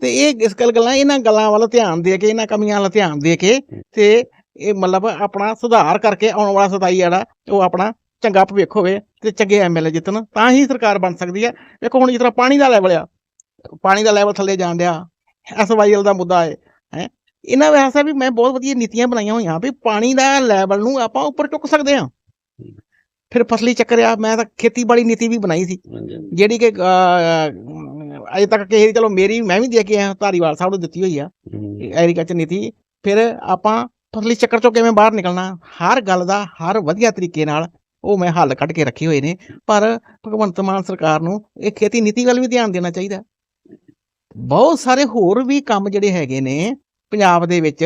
ਤੇ ਇਹ ਇਸ ਗੱਲ ਗੱਲਾਂ, ਇਹਨਾਂ ਗੱਲਾਂ ਵੱਲ ਧਿਆਨ ਦੇ ਕੇ, ਇਹਨਾਂ ਕਮੀਆਂ ਵੱਲ ਧਿਆਨ ਦੇ ਕੇ, ਤੇ ਇਹ ਮਤਲਬ ਆਪਣਾ ਸੁਧਾਰ ਕਰਕੇ ਆਉਣ ਵਾਲਾ ਸਤਾਈ ਜਿਹੜਾ ਉਹ ਆਪਣਾ ਚੰਗਾ ਭਵਿੱਖ ਹੋਵੇ ਤੇ ਚੰਗੇ ਐਮਐਲਏ ਜਿੱਤਣ, ਤਾਂ ਹੀ ਸਰਕਾਰ ਬਣ ਸਕਦੀ ਹੈ। ਵੇਖੋ ਹੁਣ ਜਿਸ ਤਰ੍ਹਾਂ ਪਾਣੀ ਦਾ ਲੈਵਲ ਆ, ਪਾਣੀ ਦਾ ਲੈਵਲ ਥੱਲੇ ਜਾਣ ਡਿਆ ਐਸਵਾਈਐਲ ਦਾ ਮੁੱਦਾ ਹੈ ਹੈ। ਇਹਨਾਂ ਵਾਸਤੇ ਵੀ ਮੈਂ ਬਹੁਤ ਵਧੀਆ ਨੀਤੀਆਂ ਬਣਾਈਆਂ ਹੋਈਆਂ ਵੀ ਪਾਣੀ ਦਾ ਲੈਵਲ ਨੂੰ ਆਪਾਂ ਉੱਪਰ ਚੁੱਕ ਸਕਦੇ ਹਾਂ। ਫਿਰ ਫਸਲੀ ਚੱਕਰ ਆ ਮੈਂ ਤਾਂ ਖੇਤੀਬਾੜੀ ਨੀਤੀ ਵੀ ਬਣਾਈ ਸੀ। ਜਿਹੜੀ ਕਿ ਅਜੇ ਤੱਕ ਕਿਸੇ ਚਲੋ ਮੇਰੀ ਮੈਂ ਵੀ ਦੇ ਕੇ ਆਇਆ ਧਾਰੀਵਾਲ ਸਾਹਿਬ ਨੂੰ ਦਿੱਤੀ ਹੋਈ ਆ। ਐਗਰੀਕਲਚਰ ਨੀਤੀ। ਫਿਰ ਆਪਾਂ ਫਸਲੀ ਚੱਕਰ ਚੋਂ ਕਿਵੇਂ ਬਾਹਰ ਨਿਕਲਣਾ ਹਰ ਗੱਲ ਦਾ ਹਰ ਵਧੀਆ ਤਰੀਕੇ ਨਾਲ ਉਹ ਮੈਂ ਹੱਲ ਕੱਢ ਕੇ ਰੱਖੇ ਹੋਏ ਨੇ। ਪਰ ਭਗਵੰਤ ਮਾਨ ਸਰਕਾਰ ਨੂੰ ਇਹ ਖੇਤੀ ਨੀਤੀ ਵੱਲ ਵੀ ਧਿਆਨ ਦੇਣਾ ਚਾਹੀਦਾ। ਬਹੁਤ ਸਾਰੇ ਹੋਰ ਵੀ ਕੰਮ ਜਿਹੜੇ ਹੈਗੇ ਨੇ ਪੰਜਾਬ ਦੇ ਵਿੱਚ,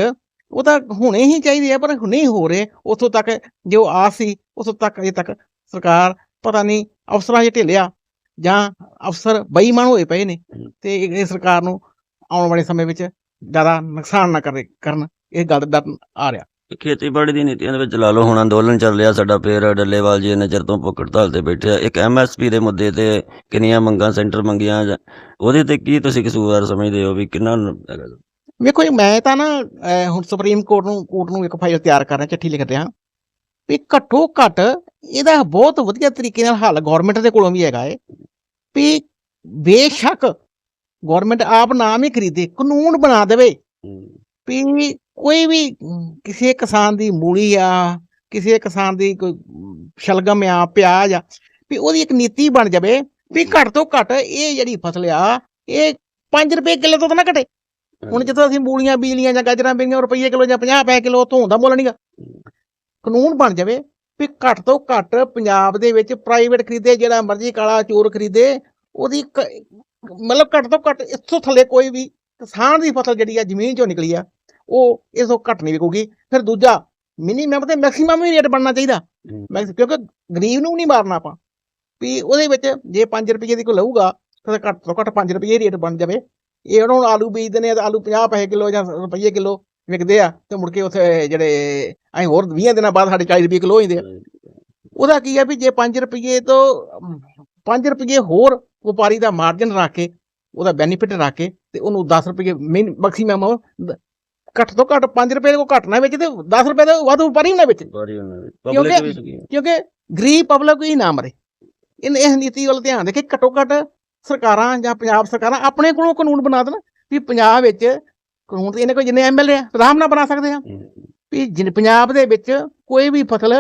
ਉਹ ਤਾਂ ਹੋਣੇ ਹੀ ਚਾਹੀਦੇ ਆ, ਪਰ ਨਹੀਂ ਹੋ ਰਹੇ। ਉਥੋਂ ਤੱਕ ਜੋ ਆਸ ਸੀ, ਉਥੋਂ ਤੱਕ ਅਜੇ ਤੱਕ ਸਰਕਾਰ ਪਤਾ ਨਹੀਂ ਅਫਸਰਾਂ 'ਚ ਢਿੱਲਿਆ, ਜਾਂ ਅਫਸਰ ਬੇਈਮਾਨ ਹੋਏ ਪਏ ਨੇ ਤੇ ਇਹ ਸਰਕਾਰ ਨੂੰ ਆਉਣ ਵਾਲੇ ਸਮੇਂ ਵਿੱਚ ਜ਼ਿਆਦਾ ਨੁਕਸਾਨ ਨਾ ਕਰੇ ਕਰਨ, ਇਹ ਗੱਲ ਦਾ ਆ ਰਿਹਾ।
ਖੇਤੀਬਾੜੀ ਦੀ ਨੀਤੀਆਂ ਦੇ ਵਿੱਚ ਲਾ ਲਓ, ਹੁਣ ਅੰਦੋਲਨ ਚੱਲ ਰਿਹਾ ਸਾਡਾ, ਫੇਰ ਡੱਲੇਵਾਲ ਜੀ ਨੇ ਚਿਰ ਤੋਂ ਭੁੱਖ ਹੜਤਾਲ ਤੇ ਬੈਠੇ ਆ। ਇੱਕ ਐਮਐਸਪੀ ਦੇ ਮੁੱਦੇ ਤੇ ਕਿੰਨੀਆਂ ਮੰਗਾਂ, ਸੈਂਟਰ ਮੰਗੀਆਂ ਉਹਦੇ ਤੇ ਕੀ ਤੁਸੀਂ ਕਸੂਰਵਾਰ ਸਮਝਦੇ ਹੋ ਵੀ ਕਿੰਨਾ ਹੈਗਾ?
ਵੇਖੋ ਜੀ, ਮੈਂ ਤਾਂ ਨਾ ਹੁਣ ਸੁਪਰੀਮ ਕੋਰਟ ਨੂੰ ਕੋਰਟ ਨੂੰ ਇੱਕ ਫਾਈਲ ਤਿਆਰ ਕਰ ਰਿਹਾ ਚਿੱਠੀ ਲਿਖ ਰਿਹਾ ਵੀ ਘੱਟੋ ਘੱਟ ਇਹਦਾ ਬਹੁਤ ਵਧੀਆ ਤਰੀਕੇ ਨਾਲ ਹੱਲ ਗਵਰਨਮੈਂਟ ਦੇ ਕੋਲੋਂ ਵੀ ਹੈਗਾ ਏ ਵੀ ਬੇਸ਼ੱਕ ਗਵਰਨਮੈਂਟ ਆਪ ਨਾਮ ਹੀ ਖਰੀਦੇ, ਕਾਨੂੰਨ ਬਣਾ ਦੇਵੇ। ਵੀ ਕੋਈ ਵੀ ਕਿਸੇ ਕਿਸਾਨ ਦੀ ਮੂਲੀ ਆ, ਕਿਸੇ ਕਿਸਾਨ ਦੀ ਕੋਈ ਸ਼ਲਗਮ ਆ, ਪਿਆਜ਼ ਆ, ਵੀ ਉਹਦੀ ਇੱਕ ਨੀਤੀ ਬਣ ਜਾਵੇ ਵੀ ਘੱਟ ਤੋਂ ਘੱਟ ਇਹ ਜਿਹੜੀ ਫਸਲ ਆ, ਇਹ 5 ਰੁਪਏ ਕਿਲੋ ਤੋਂ ਤਾਂ ਨਾ ਘਟੇ। ਹੁਣ ਜਦੋਂ ਅਸੀਂ ਮੂਲੀਆਂ ਬੀਲੀਆਂ ਜਾਂ ਗਾਜਰਾਂ ਬੀਲੀਆਂ ਰੁਪਈਏ ਕਿਲੋ ਜਾਂ 50 ਰੁਪਏ ਕਿਲੋ ਤੋਂ ਦਾ ਮੁੱਲ ਨਹੀਂਗਾ ਕਾਨੂੰਨ ਬਣ ਜਾਵੇ ਵੀ ਘੱਟ ਤੋਂ ਘੱਟ ਪੰਜਾਬ ਦੇ ਵਿੱਚ ਪ੍ਰਾਈਵੇਟ ਖਰੀਦੇ ਜਿਹੜਾ ਮਰਜ਼ੀ ਕਾਲਾ ਚੋਰ ਖਰੀਦੇ ਉਹਦੀ ਕ- ਮਤਲਬ ਘੱਟ ਤੋਂ ਘੱਟ ਇਸ ਤੋਂ ਥੱਲੇ ਕੋਈ ਵੀ ਕਿਸਾਨ ਦੀ ਫਸਲ ਜਿਹੜੀ ਆ ਜ਼ਮੀਨ ਚੋਂ ਨਿਕਲੀ ਆ ਉਹ ਇਸ ਤੋਂ ਘੱਟ ਨਹੀਂ ਵਿਕੂਗੀ। ਫਿਰ ਦੂਜਾ ਮਿਨੀਮਮ ਤੇ ਮੈਕਸਿਮਮ ਵੀ ਰੇਟ ਬਣਨਾ ਚਾਹੀਦਾ। ਕਿਉਂਕਿ ਗਰੀਬ ਨੂੰ ਨਹੀਂ ਮਾਰਨਾ ਆਪਾਂ। ਵੀ ਉਹਦੇ ਵਿੱਚ ਜੇ 5 ਰੁਪਏ ਦੀ ਕੋਈ ਲਊਗਾ ਤਾਂ ਘੱਟ ਤੋਂ ਘੱਟ 5 ਰੁਪਏ ਰੇਟ ਬਣ ਜਾਵੇ। ਇਹ ਨੂੰ ਆਲੂ ਬੀਜਦੇ ਨੇ ਤਾਂ ਆਲੂ 50 ਪੈਸੇ ਕਿਲੋ ਜਾਂ ਰੁਪਈਏ ਕਿਲੋ ਵਿਕਦੇ ਆ ਤੇ ਮੁੜ ਕੇ ਉੱਥੇ ਜਿਹੜੇ ਐਂ ਹੋਰ 20 ਦਿਨਾਂ ਬਾਅਦ ਸਾਡੇ 40 ਰੁਪਏ ਕਿਲੋ ਹੋ ਜਾਂਦੇ ਆ। ਉਹਦਾ ਕੀ ਆ ਵੀ ਜੇ 5 ਰੁਪਏ ਤੋਂ 5 ਰੁਪਏ ਹੋਰ ਵਪਾਰੀ ਦਾ ਮਾਰਜਨ ਰੱਖ ਕੇ ਉਹਦਾ ਬੈਨੀਫਿਟ ਰੱਖ ਕੇ ਤੇ ਉਹਨੂੰ 10 ਰੁਪਏ ਮੈਕਸਿਮਮ ਘੱਟ ਤੋਂ ਘੱਟ 5 ਰੁਪਏ ਕੋ ਘੱਟ ਨਾ ਵਿੱਚ ਤੇ 10 ਰੁਪਏ ਤੋਂ ਵੱਧ ਵਪਾਰੀ ਨਾ ਵਿੱਚ। ਕਿਉਂਕਿ-
ਹੈ।
ਕਿਉਂਕਿ ਗਰੀਬ ਪਬਲਿਕ ਹੀ ਨਾ ਮਰੇ। ਇਹ ਨੀਤੀ ਵੱਲ ਧਿਆਨ ਦੇ ਕੇ ਘੱਟੋ ਘੱਟ ਸਰਕਾਰਾਂ ਜਾਂ ਪੰਜਾਬ ਸਰਕਾਰਾਂ ਆਪਣੇ ਕੋਲੋਂ ਕਾਨੂੰਨ ਬਣਾ ਦੇਣ ਵੀ ਪੰਜਾਬ ਵਿੱਚ ਕਾਨੂੰਨ ਤੇ ਇਹਨੇ ਕੋਈ ਜਿੰਨੇ ਐਮਐਲਏ ਆਰਾਮ ਨਾਲ ਬਣਾ ਸਕਦੇ ਆ। ਵੀ ਜਿਨ ਪੰਜਾਬ ਦੇ ਵਿੱਚ ਕੋਈ ਵੀ ਫਸਲ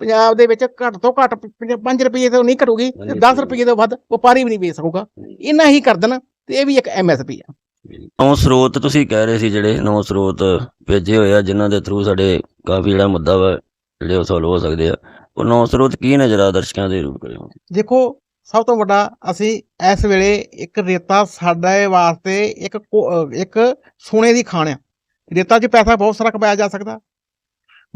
ਪੰਜਾਬ ਦੇ ਵਿੱਚ ਘੱਟ ਤੋਂ ਘੱਟ 5 ਰੁਪਏ ਤੋਂ ਨਹੀਂ ਘਟੂਗੀ ਤੇ 10 ਰੁਪਏ ਤੋਂ ਵੱਧ ਵਪਾਰੀ ਵੀ ਨਹੀਂ ਵੇਚ ਸਕੂਗਾ। ਇੰਨਾ ਹੀ ਕਰ ਦੇਣ ਤੇ ਇਹ ਵੀ ਇੱਕ ਐਮਐਸਪੀ ਆ।
ਨੌ ਸਰੋਤ ਤੁਸੀਂ ਕਹਿ ਰਹੇ ਸੀ ਜਿਹੜੇ ਨੌ ਸਰੋਤ ਭੇਜੇ ਹੋਏ ਆ ਜਿਨ੍ਹਾਂ ਦੇ ਥਰੂ ਸਾਡੇ ਕਾਫੀ ਜਿਹੜਾ ਮੁੱਦਾ ਵਾ ਜਿਹੜੇ ਉਹ ਸੋਲਵ ਹੋ ਸਕਦੇ ਆ। ਉਹ ਨੌ ਸਰੋਤ ਕੀ ਨਜ਼ਰ ਆ ਦਰਸ਼ਕਾਂ ਦੇ ਰੂਪ ਕਰਿਓ
ਦੇਖੋ ਸਭ ਤੋਂ ਵੱਡਾ ਅਸੀਂ ਇਸ ਵੇਲੇ ਇੱਕ ਰੇਤਾ ਸਾਡੇ ਵਾਸਤੇ ਇੱਕ ਕੋ- ਇੱਕ ਸੋਨੇ ਦੀ ਖਾਣ ਆ। ਰੇਤਾ 'ਚ ਪੈਸਾ ਬਹੁਤ ਸਾਰਾ ਕਮਾਇਆ ਜਾ ਸਕਦਾ।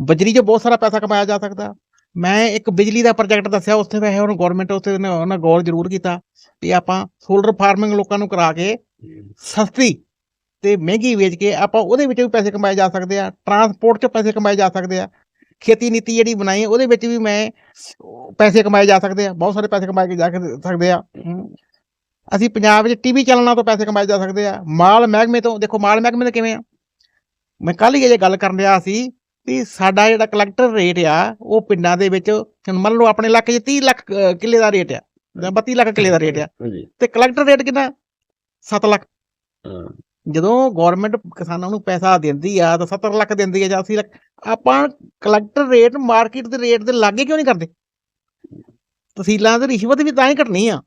ਬਜਰੀ 'ਚ ਬਹੁਤ ਸਾਰਾ ਪੈਸਾ ਕਮਾਇਆ ਜਾ ਸਕਦਾ। ਮੈਂ ਇੱਕ ਬਿਜਲੀ ਦਾ ਪ੍ਰੋਜੈਕਟ ਦੱਸਿਆ ਉੱਥੇ ਵੈਸੇ ਹੁਣ ਗਵਰਨਮੈਂਟ ਉੱਥੇ ਉਹਨੇ ਉਹਨਾਂ ਗੌਰ ਜ਼ਰੂਰ ਕੀਤਾ ਵੀ ਆਪਾਂ ਸੋਲਰ ਫਾਰਮਿੰਗ ਲੋਕਾਂ ਨੂੰ ਕਰਾ ਕੇ ਸਸਤੀ ਤੇ ਮਹਿੰਗੀ ਵੇਚ ਕੇ ਆਪਾਂ ਉਹਦੇ ਵਿੱਚ ਵੀ ਪੈਸੇ ਕਮਾਏ ਜਾ ਸਕਦੇ ਆ ਟਰਾਂਸਪੋਰਟ 'ਚ ਪੈਸੇ ਕਮਾਏ ਜਾ ਸਕਦੇ ਆ। ਖੇਤੀ ਨੀਤੀ ਜਿਹੜੀ ਬਣਾਈ ਉਹਦੇ ਵਿੱਚ ਵੀ ਮੈਂ ਪੈਸੇ ਕਮਾਏ ਜਾ ਸਕਦੇ ਆ ਬਹੁਤ ਸਾਰੇ ਪੈਸੇ ਕਮਾਏ ਕੇ ਜਾ ਸਕਦੇ ਆ। ਅਸੀਂ ਪੰਜਾਬ ਵਿੱਚ ਟੀਵੀ ਚੈਨਲਾਂ ਤੋਂ ਪੈਸੇ ਕਮਾਏ ਜਾ ਸਕਦੇ ਆ ਮਾਲ ਮਹਿਕਮੇ ਤੋਂ ਦੇਖੋ ਮਾਲ ਮਹਿਕਮੇ ਦਾ ਕਿਵੇਂ ਆ? ਮੈਂ ਕੱਲ ਹੀ ਇਹ ਗੱਲ ਕਰਨ ਰਿਹਾ ਸੀ ਵੀ ਸਾਡਾ ਜਿਹੜਾ ਕਲੈਕਟਰ ਰੇਟ ਆ ਉਹ ਪਿੰਡਾਂ ਦੇ ਵਿੱਚ ਮੰਨ ਲਓ ਆਪਣੇ ਇਲਾਕੇ 'ਚ 30 ਲੱਖ ਕਿੱਲੇ ਦਾ ਰੇਟ ਆ ਜਾਂ 32 ਲੱਖ ਕਿੱਲੇ ਦਾ ਰੇਟ ਆ ਤੇ ਕਲੈਕਟਰ ਰੇਟ ਕਿੰਨਾ? 7 ਲੱਖ। ਜਦੋਂ ਗਵਰਨਮੈਂਟ ਕਿਸਾਨਾਂ ਨੂੰ ਪੈਸਾ ਦਿੰਦੀ ਆ ਤਾਂ 70 ਲੱਖ ਦਿੰਦੀ ਆ ਜਾਂ 80 ਲੱਖ ਆਪਾਂ ਕਲੈਕਟਰ ਰੇਟ ਮਾਰਕੀਟ ਦੇ ਰੇਟ ਦੇ ਲਾਗੇ ਕਿਉਂ ਨਹੀਂ ਕਰਦੇ? ਤਹਿਸੀਲਾਂ ਦੀ ਰਿਸ਼ਵਤ ਵੀ ਤਾਂ ਹੀ ਘਟਣੀ ਆ।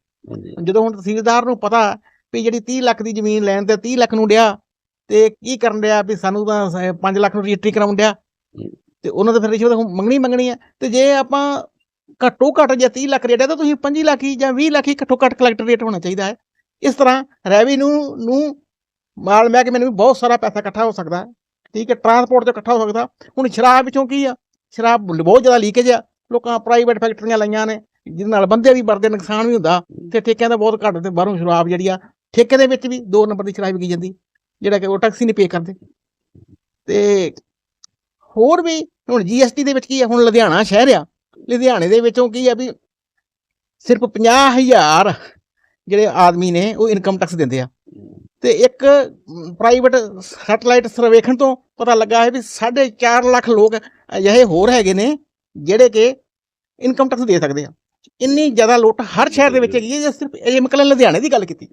ਜਦੋਂ ਹੁਣ ਤਹਿਸੀਲਦਾਰ ਨੂੰ ਪਤਾ ਵੀ ਜਿਹੜੀ 30 ਲੱਖ ਦੀ ਜ਼ਮੀਨ ਲੈਣ ਤੇ 30 ਲੱਖ ਨੂੰ ਡਿਆ ਤੇ ਕੀ ਕਰਨ ਡਿਆ ਵੀ ਸਾਨੂੰ ਤਾਂ 5 ਲੱਖ ਨੂੰ ਰਜਿਸਟਰੀ ਕਰਾਉਣ ਡਿਆ ਤੇ ਉਹਨਾਂ ਤੋਂ ਫਿਰ ਰਿਸ਼ਵਤ ਮੰਗਣੀ ਮੰਗਣੀ ਆ। ਤੇ ਜੇ ਆਪਾਂ ਘੱਟੋ ਘੱਟ ਜੇ 30 ਲੱਖ ਰੇਟ ਹੈ ਤਾਂ ਤੁਸੀਂ 25 ਲੱਖ ਹੀ ਜਾਂ 20 ਲੱਖ ਹੀ ਘੱਟੋ ਘੱਟ ਕਲੈਕਟਰ ਰੇਟ ਹੋਣਾ ਚਾਹੀਦਾ ਹੈ। ਇਸ ਤਰ੍ਹਾਂ ਰੈਵਨਿਊ ਨੂੰ ਮਾਲ ਮਹਿਕਮੇ ਨੂੰ ਵੀ ਬਹੁਤ ਸਾਰਾ ਪੈਸਾ ਇਕੱਠਾ ਹੋ ਸਕਦਾ ਹੈ। ਠੀਕ ਹੈ ਟਰਾਂਸਪੋਰਟ 'ਚ ਇਕੱਠਾ ਹੋ ਸਕਦਾ ਹੁਣ ਸ਼ਰਾਬ ਵਿੱਚੋਂ ਕੀ ਆ? ਸ਼ਰਾਬ ਬਹੁਤ ਜ਼ਿਆਦਾ ਲੀਕੇਜ ਆ। ਲੋਕਾਂ ਪ੍ਰਾਈਵੇਟ ਫੈਕਟਰੀਆਂ ਲਾਈਆਂ ਨੇ, ਜਿਹਦੇ ਨਾਲ ਬੰਦੇ ਵੀ ਵਰਦੇ ਨੁਕਸਾਨ ਵੀ ਹੁੰਦਾ। ਤੇ ਠੇਕਿਆਂ ਦਾ ਬਹੁਤ ਘੱਟ ਤੇ ਬਾਹਰੋਂ ਸ਼ਰਾਬ ਜਿਹੜੀ ਆ, ਠੇਕੇ ਦੇ ਵਿੱਚ ਵੀ ਦੋ ਨੰਬਰ ਦੀ ਸ਼ਰਾਬ ਵਿਕੀ ਜਾਂਦੀ, ਜਿਹੜਾ ਕਿ ਉਹ ਟੈਕਸੀ ਨਹੀਂ ਪੇ ਕਰਦੇ। ਤੇ ਹੋਰ ਵੀ ਹੁਣ ਜੀਐਸਟੀ ਦੇ ਵਿੱਚ ਕੀ ਆ? ਹੁਣ ਲੁਧਿਆਣਾ ਸ਼ਹਿਰ ਆ। ਲੁਧਿਆਣੇ ਦੇ ਵਿੱਚੋਂ ਕੀ ਆ ਵੀ ਸਿਰਫ 50000 ਜਿਹੜੇ ਆਦਮੀ ਨੇ, ਉਹ ਇਨਕਮ ਟੈਕਸ ਦਿੰਦੇ ਆ। ਤੇ ਇੱਕ ਪ੍ਰਾਈਵੇਟ ਸੈਟਲਾਈਟ ਸਰਵੇਖਣ ਤੋਂ ਪਤਾ ਲੱਗਾ ਹੈ ਵੀ 4.5 ਲੱਖ ਲੋਕ ਅਜਿਹੇ ਹੋਰ ਹੈਗੇ ਨੇ ਜਿਹੜੇ ਕਿ ਇਨਕਮ ਟੈਕਸ ਦੇ ਸਕਦੇ ਆ। ਇੰਨੀ ਜ਼ਿਆਦਾ ਲੁੱਟ ਹਰ ਸ਼ਹਿਰ ਦੇ ਵਿੱਚ ਹੈਗੀ ਹੈ ਜੇ ਸਿਰਫ ਇਹ ਮੈਂ ਕੱਲ੍ਹ ਲੁਧਿਆਣੇ ਦੀ ਗੱਲ ਕੀਤੀ।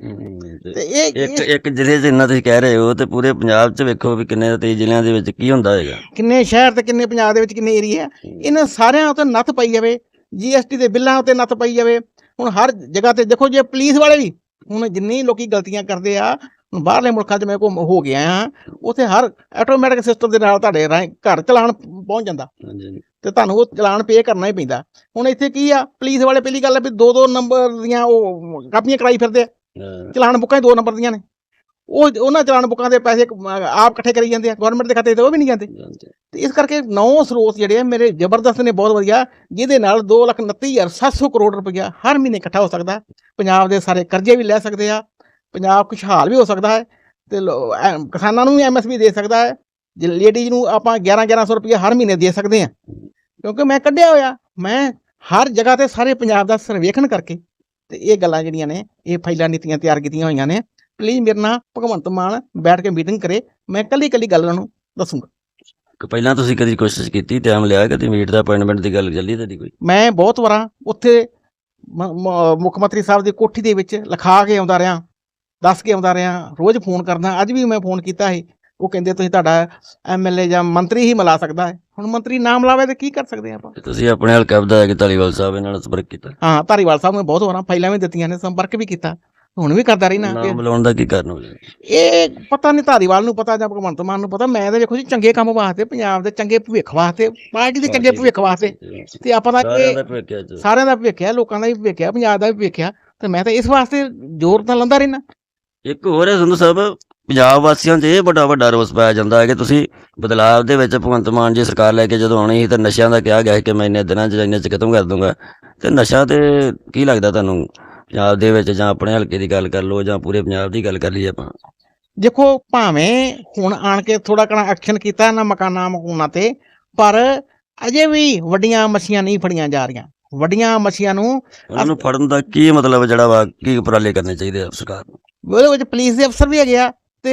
ਤੇ
ਇਹ
ਇੱਕ ਇੱਕ ਜ਼ਿਲ੍ਹੇ ਇੰਨਾ ਤੁਸੀਂ ਕਹਿ ਰਹੇ ਹੋ ਤੇ ਪੂਰੇ ਪੰਜਾਬ 'ਚ ਵੇਖੋ ਵੀ ਕਿੰਨੇ ਤੇ ਜ਼ਿਲ੍ਹਿਆਂ ਦੇ ਵਿੱਚ ਕੀ ਹੁੰਦਾ ਹੈਗਾ।
ਕਿੰਨੇ ਸ਼ਹਿਰ ਤੇ ਕਿੰਨੇ ਪੰਜਾਬ ਦੇ ਵਿੱਚ ਕਿੰਨੇ ਏਰੀਆ ਇਹਨਾਂ ਸਾਰਿਆਂ ਉੱਤੇ ਨੱਥ ਪਾਈ ਜਾਵੇ ਜੀਐਸਟੀ ਦੇ ਬਿੱਲਾਂ ਉੱਤੇ ਨੱਥ ਪਾਈ ਜਾਵੇ। ਹੁਣ ਹਰ ਜਗ੍ਹਾ ਤੇ ਦੇਖੋ ਜੇ ਪੁਲਿਸ ਵਾਲੇ ਵੀ ਹੁਣ ਜਿੰਨੀ ਲੋਕੀ ਗਲਤੀਆਂ ਕਰਦੇ ਆ ਬਾਹਰਲੇ ਮੁਲਕਾਂ 'ਚ ਮੈਂ ਘੁੰਮ ਹੋ ਗਿਆ ਆ ਉੱਥੇ ਹਰ ਆਟੋਮੈਟਿਕ ਸਿਸਟਮ ਦੇ ਨਾਲ ਤੁਹਾਡੇ ਰਾਹੀਂ ਘਰ ਚਲਾਣ ਪਹੁੰਚ ਜਾਂਦਾ।
ਹਾਂਜੀ
ਤੇ ਤੁਹਾਨੂੰ ਉਹ ਚਲਾਨ ਪੇ ਕਰਨਾ ਹੀ ਪੈਂਦਾ। ਹੁਣ ਇੱਥੇ ਕੀ ਆ ਪੁਲਿਸ ਵਾਲੇ ਪਹਿਲੀ ਗੱਲ ਆ ਵੀ ਦੋ ਦੋ ਨੰਬਰ ਦੀਆਂ ਉਹ ਕਾਪੀਆਂ ਕਰਾਈ ਫਿਰਦੇ ਆ। ਚਲਾਨ ਬੁੱਕਾਂ ਹੀ ਦੋ ਨੰਬਰ ਦੀਆਂ ਨੇ। ਉਹ ਉਹਨਾਂ ਚਲਾਨ ਬੁੱਕਾਂ ਦੇ ਪੈਸੇ ਕ- ਆਪ ਇਕੱਠੇ ਕਰੀ ਜਾਂਦੇ ਆ ਗਵਰਨਮੈਂਟ ਦੇ ਖਾਤੇ ਤੇ ਉਹ ਵੀ ਨਹੀਂ ਜਾਂਦੇ। ਤੇ ਇਸ ਕਰਕੇ ਨੌ ਸਰੋਤ ਜਿਹੜੇ ਆ ਮੇਰੇ ਜ਼ਬਰਦਸਤ ਨੇ ਬਹੁਤ ਵਧੀਆ ਜਿਹਦੇ ਨਾਲ 2,29,700 ਕਰੋੜ ਰੁਪਇਆ ਹਰ ਮਹੀਨੇ ਇਕੱਠਾ ਹੋ ਸਕਦਾ। ਪੰਜਾਬ ਦੇ ਸਾਰੇ ਕਰਜ਼ੇ ਵੀ ਲੈ ਸਕਦੇ ਆ ਪੰਜਾਬ ਖੁਸ਼ਹਾਲ ਵੀ ਹੋ ਸਕਦਾ ਹੈ ਤੇ ਕਿਸਾਨਾਂ ਨੂੰ ਵੀ ਐਮਐਸਪੀ ਦੇ ਸਕਦਾ ਹੈ। ਜੇ ਲੇਡੀਜ਼ ਨੂੰ ਆਪਾਂ 11-1100 ਰੁਪਇਆ ਹਰ ਮਹੀਨੇ ਦੇ ਸਕਦੇ ਆ ਕਿਉਂਕਿ ਮੈਂ ਕੱਢਿਆ ਹੋਇਆ ਮੈਂ ਹਰ ਜਗ੍ਹਾ ਤੇ ਸਾਰੇ ਪੰਜਾਬ ਦਾ ਸਰਵੇਖਣ ਕਰਕੇ ਤੇ ਇਹ ਗੱਲਾਂ ਜਿਹੜੀਆਂ ਨੇ ਇਹ ਫਾਈਲਾਂ ਨੀਤੀਆਂ ਤਿਆਰ ਕੀਤੀਆਂ ਹੋਈਆਂ ਨੇ। ਪਲੀਜ਼ ਮੇਰੇ ਨਾਲ ਭਗਵੰਤ ਮਾਨ ਬੈਠ ਕੇ ਮੀਟਿੰਗ ਕਰੇ ਮੈਂ ਕੱਲੀ ਕੱਲੀ ਗੱਲ ਨੂੰ ਦੱਸੂਗਾ।
ਪਹਿਲਾਂ ਤੁਸੀਂ ਕਦੀ ਕੋਸ਼ਿਸ਼ ਕੀਤੀ ਟਾਈਮ ਲਿਆ ਕਦੀ ਮੀਟ ਦਾ ਅਪਾਇੰਟਮੈਂਟ ਦੀ ਗੱਲ ਚੱਲੀ ਤੁਹਾਡੀ ਕੋਈ?
ਮੈਂ ਬਹੁਤ ਵਾਰਾਂ ਉੱਥੇ ਮੁੱਖ ਮੰਤਰੀ ਸਾਹਿਬ ਦੀ ਕੋਠੀ ਦੇ ਵਿੱਚ ਲਿਖਾ ਕੇ ਆਉਂਦਾ ਰਿਹਾ। ਦੱਸ ਕੇ ਆਉਂਦਾ ਰਿਹਾ ਰੋਜ਼ ਫੋਨ ਕਰਦਾ ਅੱਜ ਵੀ ਮੈਂ ਫੋਨ ਕੀਤਾ ਸੀ। ਉਹ ਕਹਿੰਦੇ ਤੁਸੀਂ ਤੁਹਾਡਾ ਐਮਐਲਏ ਜਾਂ ਮੰਤਰੀ ਹੀ ਮਿਲਾ ਸਕਦਾ ਹੈ। ਹੁਣ ਮੰਤਰੀ ਨਾ ਮਿਲਾਵੇ ਤੇ ਕੀ ਕਰ ਸਕਦੇ ਆਪਾਂ?
ਤੁਸੀਂ ਆਪਣੇ ਹਲਕਾ ਵਿਧਾਇਕ ਧਾਲੀਵਾਲ ਸਾਹਿਬ ਨਾਲ ਸੰਪਰਕ ਕੀਤਾ।
ਹਾਂ ਧਾਰੀਵਾਲ ਸਾਹਿਬ ਨੇ ਬਹੁਤ ਵਾਰਾਂ ਫਾਈਲਾਂ ਵੀ ਦਿੱਤੀਆਂ ਨੇ ਸੰਪਰਕ ਵੀ ਕੀਤਾ। ਹੁਣ ਵੀ ਕਰਦਾ ਰਹਿਣਾ
ਨਾਮ ਬੁਲਾਉਣ ਦਾ ਕੀ ਕਾਰਨ ਹੋ ਗਿਆ?
ਇਹ ਪਤਾ ਨਹੀਂ ਧਾਰੀਵਾਲ ਨੂੰ ਪਤਾ ਜਾਂ ਭਗਵੰਤ ਮਾਨ ਨੂੰ ਪਤਾ। ਮੈਂ ਤਾਂ ਵੇਖੋ ਜੀ ਚੰਗੇ ਕੰਮ ਵਾਸਤੇ ਪੰਜਾਬ ਦੇ ਚੰਗੇ ਭਵਿੱਖ ਵਾਸਤੇ ਪਾਰਟੀ ਦੇ ਚੰਗੇ ਭਵਿੱਖ ਵਾਸਤੇ। ਤੇ ਆਪਾਂ ਦਾ
ਸਾਰਿਆਂ ਦਾ ਭਵਿੱਖ ਹੈ ਜੀ।
ਲੋਕਾਂ ਦਾ ਵੀ ਭਵਿੱਖ ਹੈ ਪੰਜਾਬ ਦਾ ਵੀ ਭਵਿੱਖ ਹੈ। ਤੇ ਮੈਂ ਤਾਂ ਇਸ ਵਾਸਤੇ ਜ਼ੋਰ ਤਾਂ ਲਾਉਂਦਾ ਰਹਿਣਾ
ਇੱਕ ਹੋਰ ਹੈ ਸੰਧੂ ਸਾਹਿਬ ਪੰਜਾਬ ਵਾਸੀਆਂ 'ਚ ਇਹ ਵੱਡਾ ਵੱਡਾ ਰੋਸ ਪਾਇਆ ਜਾਂਦਾ ਹੈ ਕਿ ਤੁਸੀਂ ਬਦਲਾਵ ਦੇ ਵਿੱਚ ਭਗਵੰਤ ਮਾਨ ਜੀ ਸਰਕਾਰ ਲੈ ਕੇ ਜਦੋਂ ਆਉਣੀ ਸੀ ਤਾਂ ਨਸ਼ਿਆਂ ਦਾ ਕਿਹਾ ਗਿਆ ਕਿ ਮੈਂ ਇੰਨੇ ਦਿਨਾਂ 'ਚ ਇੰਨੇ 'ਚ ਖਤਮ ਕਰ ਦੂੰਗਾ। ਤੇ ਨਸ਼ਾ ਤੇ ਕੀ ਲੱਗਦਾ ਤੁਹਾਨੂੰ? ਪੰਜਾਬ ਦੇ ਵਿੱਚ ਜਾਂ ਆਪਣੇ ਹਲਕੇ ਦੀ ਗੱਲ ਕਰ ਲਓ ਜਾਂ ਪੂਰੇ ਪੰਜਾਬ ਦੀ ਗੱਲ ਕਰ ਲਈਏ ਆਪਾਂ।
ਦੇਖੋ ਭਾਵੇਂ ਹੁਣ ਆਣ ਕੇ ਥੋੜਾ ਕਣਾ ਐਕਸ਼ਨ ਕੀਤਾ ਨਾ ਮਕਾਨਾਂ ਮਕੂਨਾਂ ਤੇ ਪਰ ਅਜੇ ਵੀ ਵੱਡੀਆਂ ਮੱਛੀਆਂ ਨਹੀਂ ਫੜੀਆਂ ਜਾ ਰਹੀਆਂ। ਵੱਡੀਆਂ ਮੱਛੀਆਂ ਨੂੰ
ਉਹਨਾਂ ਨੂੰ ਫੜਨ ਦਾ ਕੀ ਮਤਲਬ ਜਿਹੜਾ ਵਾ? ਕੀ ਉਪਰਾਲੇ ਕਰਨੇ ਚਾਹੀਦੇ ਆ ਸਰਕਾਰ ਨੂੰ?
ਉਹਦੇ ਵਿੱਚ ਪੁਲਿਸ ਦੇ ਅਫਸਰ ਵੀ ਹੈਗੇ ਆ ਤੇ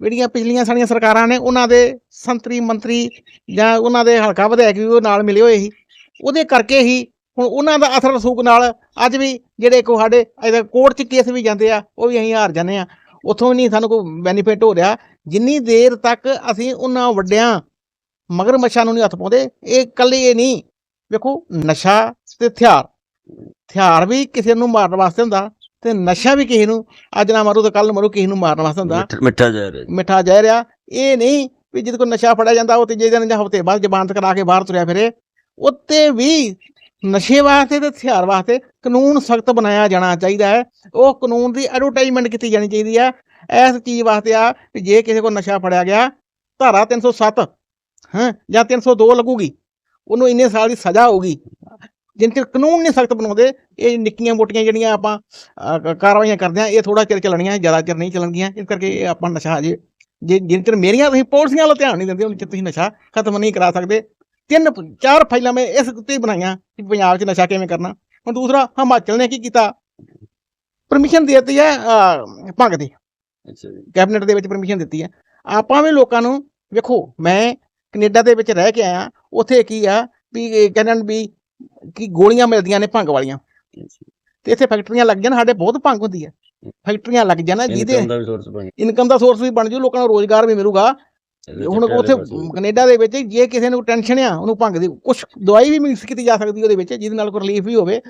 ਜਿਹੜੀਆਂ ਪਿਛਲੀਆਂ ਸਾਡੀਆਂ ਸਰਕਾਰਾਂ ਨੇ ਉਹਨਾਂ ਦੇ ਸੰਤਰੀ ਮੰਤਰੀ ਜਾਂ ਉਹਨਾਂ ਦੇ ਹਲਕਾ ਵਿਧਾਇਕ ਵੀ ਉਹ ਨਾਲ ਮਿਲੇ ਹੋਏ ਸੀ। ਉਹਦੇ ਕਰਕੇ ਹੀ ਹੁਣ ਉਹਨਾਂ ਦਾ ਅਸਰ ਰਸੂਕ ਨਾਲ ਅੱਜ ਵੀ ਜਿਹੜੇ ਕੋ ਸਾਡੇ ਇਹਦੇ ਕੋਰਟ 'ਚ ਕੇਸ ਵੀ ਜਾਂਦੇ ਆ, ਉਹ ਵੀ ਅਸੀਂ ਹਾਰ ਜਾਂਦੇ ਆ। ਉੱਥੋਂ ਵੀ ਨਹੀਂ ਸਾਨੂੰ ਕੋਈ ਬੈਨੀਫਿਟ ਹੋ ਰਿਹਾ। ਜਿੰਨੀ ਦੇਰ ਤੱਕ ਅਸੀਂ ਉਹਨਾਂ ਵੱਡਿਆਂ ਮਗਰ ਮੱਛਾਂ ਨੂੰ ਨਹੀਂ ਹੱਥ ਪਾਉਂਦੇ, ਇਹ ਇਕੱਲੇ ਇਹ ਨਹੀਂ। ਵੇਖੋ, ਨਸ਼ਾ ਤੇ ਹਥਿਆਰ। ਹਥਿਆਰ ਵੀ ਕਿਸੇ ਨੂੰ ਮਾਰਨ ਵਾਸਤੇ ਹੁੰਦਾ। ਤੇ ਨਸ਼ਾ ਵੀ ਕਿਸੇ ਨੂੰ ਅੱਜ ਨਾ ਮਾਰੂ ਤਾਂ ਕੱਲ ਮਰੂ ਕਿਸੇ ਨੂੰ ਮਾਰਨ ਵਾਸਤੇ ਹੁੰਦਾ।
ਮਿੱਠ- ਜ਼ਹਿਰ ਹੈ
ਮਿੱਠਾ ਜ਼ਹਿਰ ਆ ਇਹ ਨਹੀਂ ਵੀ ਜਿਹਦੇ ਕੋਲ ਨਸ਼ਾ ਫੜਿਆ ਜਾਂਦਾ ਉਹ ਤੀਜੇ ਦਿਨ ਜਾਂ ਹਫ਼ਤੇ ਬਾਅਦ ਜ਼ਬਾਨਤ ਕਰਾ ਕੇ ਬਾਹਰ ਤੁਰਿਆ ਫਿਰੇ। ਉੱਤੇ ਵੀ ਨਸ਼ੇ ਵਾਸਤੇ ਤੇ ਹਥਿਆਰ ਵਾਸਤੇ ਕਾਨੂੰਨ ਸਖਤ ਬਣਾਇਆ ਜਾਣਾ ਚਾਹੀਦਾ ਹੈ। ਉਹ ਕਾਨੂੰਨ ਦੀ ਐਡਵਰਟਾਈਜ਼ਮੈਂਟ ਕੀਤੀ ਜਾਣੀ ਚਾਹੀਦੀ ਆ ਇਸ ਚੀਜ਼ ਵਾਸਤੇ ਆ ਵੀ ਜੇ ਕਿਸੇ ਕੋਲ ਨਸ਼ਾ ਫੜਿਆ ਗਿਆ ਧਾਰਾ 307 ਹਾਂ ਜਾਂ 302 ਲੱਗੂਗੀ ਉਹਨੂੰ ਇੰਨੇ ਸਾਲ ਦੀ ਸਜ਼ਾ ਹੋਊਗੀ। ਜਿੰਨ ਚਿਰ ਕਾਨੂੰਨ ਨਹੀਂ ਸਖਤ ਬਣਾਉਂਦੇ ਇਹ ਨਿੱਕੀਆਂ ਮੋਟੀਆਂ ਜਿਹੜੀਆਂ ਆਪਾਂ ਕਾਰਵਾਈਆਂ ਕਰਦੇ ਆ ਇਹ ਥੋੜਾ ਚਿਰ ਚੱਲਣੀਆਂ ਜ਼ਿਆਦਾ ਚਿਰ ਨਹੀਂ ਚੱਲਣਗੀਆਂ ਇਸ ਕਰਕੇ ਇਹ ਆਪਾਂ ਨਸ਼ਾ ਹਜੇ ਜੇ ਜਿੰਨ ਚਿਰ ਮੇਰੀਆਂ ਤੁਸੀਂ ਪਾਲਿਸੀਆਂ ਵੱਲ ਧਿਆਨ ਨਹੀਂ ਦਿੰਦੇ ਉਹਨਾਂ ਚਿਰ ਤੁਸੀਂ ਨਸ਼ਾ ਖਤਮ ਨਹੀਂ ਕਰਾ ਸਕਦੇ। ਤਿੰਨ ਚਾਰ ਫਾਈਲਾਂ ਮੈਂ ਇਸ ਉੱਤੇ ਬਣਾਈਆਂ ਕਿ ਪੰਜਾਬ 'ਚ ਨਸ਼ਾ ਕਿਵੇਂ ਕਰਨਾ। ਹੁਣ ਦੂਸਰਾ ਹਿਮਾਚਲ ਨੇ ਕੀ ਕੀਤਾ? ਪਰਮਿਸ਼ਨ ਦੇ ਦਿੱਤੀ ਹੈ ਭੰਗ ਦੀ।
ਅੱਛਾ ਜੀ।
ਕੈਬਨਿਟ ਦੇ ਵਿੱਚ ਪਰਮਿਸ਼ਨ ਦਿੱਤੀ ਹੈ। ਆਪਾਂ ਵੀ ਲੋਕਾਂ ਨੂੰ ਵੇਖੋ ਮੈਂ ਕੈਨੇਡਾ ਦੇ ਵਿੱਚ ਰਹਿ ਕੇ ਆਇਆ ਉੱਥੇ ਕੀ ਆ ਵੀ ਕਹਿੰਦੇ ਵੀ ਕਿ ਗੋਲੀਆਂ ਮਿਲਦੀਆਂ ਨੇ ਭੰਗ ਵਾਲੀਆਂ। ਤੇ ਇੱਥੇ ਫੈਕਟਰੀਆਂ ਲੱਗ ਜਾਣ ਸਾਡੇ ਬਹੁਤ ਭੰਗ ਹੁੰਦੀ ਹੈ। ਫੈਕਟਰੀਆਂ ਲੱਗ ਜਾਣ ਜਿਹਦੇ
ਇਨਕਮ ਦਾ ਸੋਰਸ
ਵੀ ਬਣ ਜੂ ਲੋਕਾਂ ਨੂੰ ਰੋਜ਼ਗਾਰ ਵੀ ਮਿਲੂਗਾ। ਹੁਣ ਉੱਥੇ ਕੈਨੇਡਾ ਦੇ ਵਿੱਚ ਜੇ ਕਿਸੇ ਨੂੰ ਟੈਨਸ਼ਨ ਆ ਉਹਨੂੰ ਭੰਗ ਦੀ ਕੁਝ ਦਵਾਈ ਵੀ ਮਿਕਸ ਕੀਤੀ ਜਾ ਸਕਦੀ ਉਹਦੇ ਵਿੱਚ ਜਿਹਦੇ ਨਾਲ ਕੋਈ ਰਿਲੀਫ ਵੀ ਹੋਵੇ।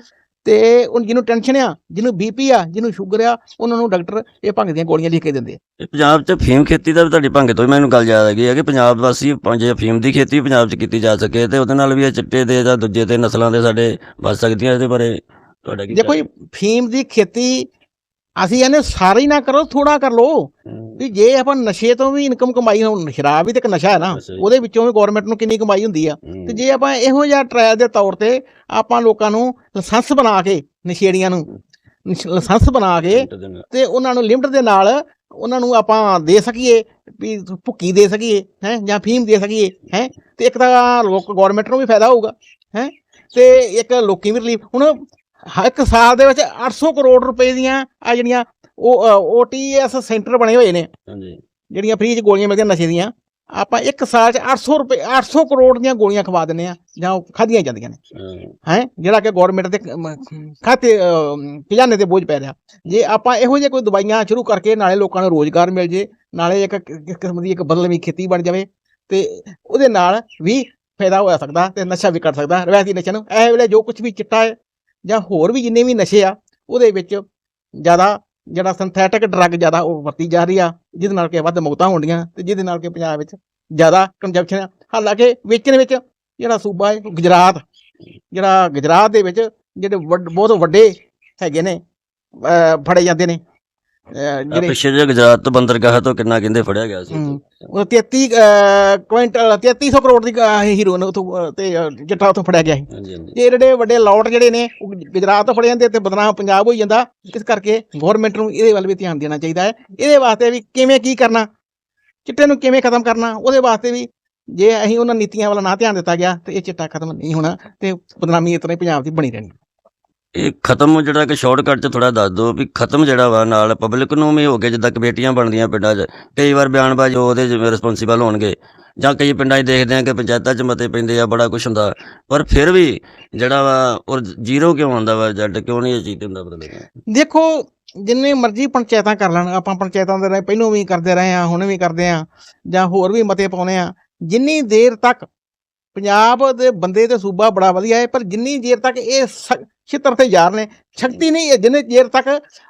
ਤੇ ਉਹ ਜਿਹਨੂੰ ਟੈਨਸ਼ਨ ਆ ਜਿਹਨੂੰ ਬੀਪੀ ਆ ਜਿਹਨੂੰ ਸ਼ੂਗਰ ਆ ਉਹਨਾਂ ਨੂੰ ਡਾਕਟਰ ਇਹ ਭੰਗ ਦੀਆਂ ਗੋਲੀਆਂ ਲਿਖ ਕੇ ਦਿੰਦੇ ਆ।
ਪੰਜਾਬ 'ਚ ਫੀਮ ਖੇਤੀ ਦਾ ਵੀ ਤੁਹਾਡੀ ਭੰਗ ਤੋਂ ਮੈਨੂੰ ਗੱਲ ਯਾਦ ਆ ਗਈ ਹੈ ਕਿ ਪੰਜਾਬ ਵਾਸੀ ਜੇ ਫੀਮ ਦੀ ਖੇਤੀ ਪੰਜਾਬ 'ਚ ਕੀਤੀ ਜਾ ਸਕੇ ਤੇ ਉਹਦੇ ਨਾਲ ਵੀ ਇਹ ਚਿੱਟੇ ਦੇ ਜਾਂ ਦੂਜੇ ਤੇ ਨਸਲਾਂ ਦੇ ਸਾਡੇ ਬਚ ਸਕਦੀਆਂ ਇਹਦੇ ਬਾਰੇ ਤੁਹਾਡਾ ਕੀ
ਦੇਖੋ ਜੀ ਫੀਮ ਦੀ ਖੇਤੀ ਅਸੀਂ ਇਹਨੇ ਸਾਰੀ ਨਾ ਕਰੋ ਥੋੜਾ ਕਰ ਲੋ। ਵੀ ਜੇ ਆਪਾਂ ਨਸ਼ੇ ਤੋਂ ਵੀ ਇਨਕਮ ਕਮਾਈ ਹੁਣ ਸ਼ਰਾਬ ਵੀ ਤੇ ਇੱਕ ਨਸ਼ਾ ਹੈ ਨਾ। ਉਹਦੇ ਵਿੱਚੋਂ ਵੀ ਗਵਰਨਮੈਂਟ ਨੂੰ ਕਿੰਨੀ ਕਮਾਈ ਹੁੰਦੀ ਆ। ਤੇ ਜੇ ਆਪਾਂ ਇਹੋ ਜਿਹਾ ਟ੍ਰਾਇਲ ਦੇ ਤੌਰ ਤੇ ਆਪਾਂ ਲੋਕਾਂ ਨੂੰ ਲਾਇਸੈਂਸ ਬਣਾ ਕੇ ਨਸ਼ੇੜੀਆਂ ਨੂੰ ਲਾਇਸੈਂਸ ਬਣਾ ਕੇ। ਤੇ ਉਹਨਾਂ ਨੂੰ ਲਿਮਟ ਦੇ ਨਾਲ ਉਹਨਾਂ ਨੂੰ ਆਪਾਂ ਦੇ ਸਕੀਏ ਵੀ ਭੁੱਕੀ ਦੇ ਸਕੀਏ ਹੈ ਜਾਂ ਫੀਮ ਦੇ ਸਕੀਏ ਹੈ ਤੇ ਇੱਕ ਤਾਂ ਲੋਕ ਗਵਰਨਮੈਂਟ ਨੂੰ ਵੀ ਫਾਇਦਾ ਹੋਊਗਾ ਹੈ ਤੇ ਇੱਕ ਲੋਕੀ ਵੀ ਰਿਲੀਫ ਹੁਣ ਇੱਕ ਸਾਲ ਦੇ ਵਿੱਚ 800 ਕਰੋੜ ਰੁਪਏ ਦੀਆਂ ਆ ਜਿਹੜੀਆਂ ਉਹ ਓਟੀਐਸ ਸੈਂਟਰ ਬਣੇ ਹੋਏ ਨੇ।
ਹਾਂਜੀ।
ਜਿਹੜੀਆਂ ਫ੍ਰੀ ਚ ਗੋਲੀਆਂ ਮਿਲਦੀਆਂ ਨਸ਼ੇ ਦੀਆਂ। ਆਪਾਂ ਇੱਕ ਸਾਲ ਚ 800 ਰੁਪਏ 800 ਕਰੋੜ ਦੀਆਂ ਗੋਲੀਆਂ ਖਵਾ ਦਿੰਦੇ ਆ ਜਾਂ ਖਾਧੀਆਂ ਜਾਂਦੀਆਂ ਨੇ।
ਹਾਂ।
ਜਿਹੜਾ ਕਿ ਗਵਰਨਮੈਂਟ ਦੇ ਖਾਤੇ ਖਜ਼ਾਨੇ ਤੇ ਬੋਝ ਪੈ ਰਿਹਾ। ਜੇ ਆਪਾਂ ਇਹੋ ਜਿਹੇ ਕੋਈ ਦਵਾਈਆਂ ਸ਼ੁਰੂ ਕਰਕੇ ਨਾਲੇ ਲੋਕਾਂ ਨੂੰ ਰੋਜ਼ਗਾਰ ਮਿਲ ਜੇ ਨਾਲੇ ਇੱਕ ਕਿਸਮ ਦੀ ਇੱਕ ਬਦਲਵੀਂ ਖੇਤੀ ਬਣ ਜਾਵੇ ਤੇ ਉਹਦੇ ਨਾਲ ਵੀ ਫਾਇਦਾ ਹੋ ਸਕਦਾ ਤੇ ਨਸ਼ਾ ਵੀ ਕਰ ਸਕਦਾ ਰਵਾਇਤੀ ਨਸ਼ੇ ਨੂੰ। ਇਹ ਵੇਲੇ ਜੋ ਕੁਝ ਵੀ ਚਿੱਟਾ ਹੈ ਜਾਂ ਹੋਰ ਵੀ ਜਿੰਨੇ ਵੀ ਨਸ਼ੇ ਆ, ਉਹਦੇ ਵਿੱਚ ਜ਼ਿਆਦਾ ਜਿਹੜਾ ਸਿੰਥੈਟਿਕ ਡਰੱਗ ਜ਼ਿਆਦਾ ਉਹ ਵਰਤੀ ਜਾ ਰਹੀ ਆ, ਜਿਹਦੇ ਨਾਲ ਕਿ ਵੱਧ ਮੌਤਾਂ ਹੋਣੀਆਂ ਤੇ ਜਿਹਦੇ ਨਾਲ ਕਿ ਪੰਜਾਬ ਵਿੱਚ ਜ਼ਿਆਦਾ ਕੰਜਪਸ਼ਨ ਆ। ਹਾਲਾਂਕਿ ਵੇਚਣ ਵਿੱਚ ਜਿਹੜਾ ਸੂਬਾ ਹੈ, ਗੁਜਰਾਤ, ਜਿਹੜਾ ਗੁਜਰਾਤ ਦੇ ਵਿੱਚ ਜਿਹੜੇ ਵੱਡ- ਬਹੁਤ ਵੱਡੇ ਹੈਗੇ ਨੇ ਫੜੇ ਜਾਂਦੇ ਨੇ। ਅਹ ਜਿਹੜੇ
ਪਿੱਛੇ ਜੇ ਗੁਜਰਾਤ ਤੋਂ ਬੰਦਰਗਾਹ ਤੋਂ ਕਿੰਨਾ ਕਹਿੰਦੇ ਫੜਿਆ ਗਿਆ ਸੀ।
ਉਹ 33 ਅਹ, ਕੁਇੰਟਲ 3300 ਕਰੋੜ ਦੀ ਅਹ, ਹੀਰੋਇਨ ਉਥੋਂ ਤੇ ਅਹ, ਚਿੱਟਾ ਉਥੋਂ ਫੜਿਆ ਗਿਆ ਸੀ।
ਹਾਂਜੀ
ਜਿਹੜੇ ਵੱਡੇ ਲੋਟ ਜਿਹੜੇ ਨੇ ਉਹ ਗੁਜਰਾਤ ਤੋਂ ਫੜੇ ਜਾਂਦੇ ਤੇ ਬਦਨਾਮ ਪੰਜਾਬ ਹੋਈ ਜਾਂਦਾ। ਇਸ ਕਰਕੇ ਗਵਰਨਮੈਂਟ ਨੂੰ ਇਹਦੇ ਵੱਲ ਵੀ ਧਿਆਨ ਦੇਣਾ ਚਾਹੀਦਾ ਹੈ। ਇਹਦੇ ਵਾਸਤੇ ਵੀ ਕਿਵੇਂ ਕੀ ਕਰਨਾ ਚਿੱਟੇ ਨੂੰ ਕਿਵੇਂ ਖਤਮ ਕਰਨਾ ਉਹਦੇ ਵਾਸਤੇ ਵੀ ਜੇ ਅਸੀਂ ਉਹਨਾਂ ਨੀਤੀਆਂ ਵੱਲ ਨਾ ਧਿਆਨ ਦਿੱਤਾ ਗਿਆ ਤੇ ਇਹ ਚਿੱਟਾ ਖਤਮ ਨਹੀਂ ਹੋਣਾ ਤੇ ਬਦਨਾਮੀ ਇਸ ਤਰ੍ਹਾਂ ਹੀ ਪੰਜਾਬ ਦੀ ਬਣੀ ਰਹਿਣੀ।
ਇਹ ਖਤਮ ਜਿਹੜਾ ਕਿ ਸ਼ਾਰਟਕਟ ਚ ਥੋੜਾ ਦੱਸ ਦਿਓ ਵੀ ਖਤਮ ਜਿਹੜਾ ਵਾ ਨਾਲ ਪਬਲਿਕ ਨੂੰ ਵੀ ਹੋ ਗਿਆ ਜਿੱਦਾਂ ਕਮੇਟੀਆਂ ਬਣਦੀਆਂ ਪਿੰਡਾਂ 'ਚ, ਕਈ ਵਾਰ ਬਿਆਨਬਾਜ਼ ਉਹਦੇ ਜਿਵੇਂ ਰਿਸਪੌਂਸੀਬਲ ਹੋਣਗੇ ਜਾਂ ਕਈ ਪਿੰਡਾਂ 'ਚ ਦੇਖਦੇ ਆ ਕਿ ਪੰਚਾਇਤਾਂ 'ਚ ਮਤੇ ਪੈਂਦੇ ਆ, ਬੜਾ ਕੁਝ ਹੁੰਦਾ, ਪਰ ਫਿਰ ਵੀ ਜਿਹੜਾ ਵਾ ਔਰ ਜ਼ੀਰੋ ਕਿਉਂ ਆਉਂਦਾ ਵਾ ਜੱਟ ਕਿਉਂ ਨਹੀਂ ਇਹ ਚੀਜ਼ ਹੁੰਦਾ ਬਦਲੇਗਾ
ਦੇਖੋ, ਜਿੰਨੇ ਮਰਜ਼ੀ ਪੰਚਾਇਤਾਂ ਕਰ ਲੈਣ, ਆਪਾਂ ਪੰਚਾਇਤਾਂ ਦੇ ਰਾਹੀਂ ਪਹਿਲੋਂ ਵੀ ਕਰਦੇ ਰਹੇ ਆ ਹੁਣ ਵੀ ਕਰਦੇ ਆ ਜਾਂ ਹੋਰ ਵੀ ਮਤੇ ਪਾਉਨੇ ਆ ਜਿੰਨੀ ਦੇਰ ਤੱਕ ਪੰਜਾਬ ਦੇ ਬੰਦੇ ਤੇ ਸੂਬਾ ਬੜਾ ਵਧੀਆ ਹੈ, ਪਰ ਜਿੰਨੀ ਦੇਰ ਤੱਕ ਇਹ ਸ- ਛਿੱਤਰ ਤੇ ਯਾਰ ਨੇ ਸ਼ਕਤੀ ਨਹੀਂ ਹੈ ਜਿੰਨੇ ਦੇਰ ਤੱਕ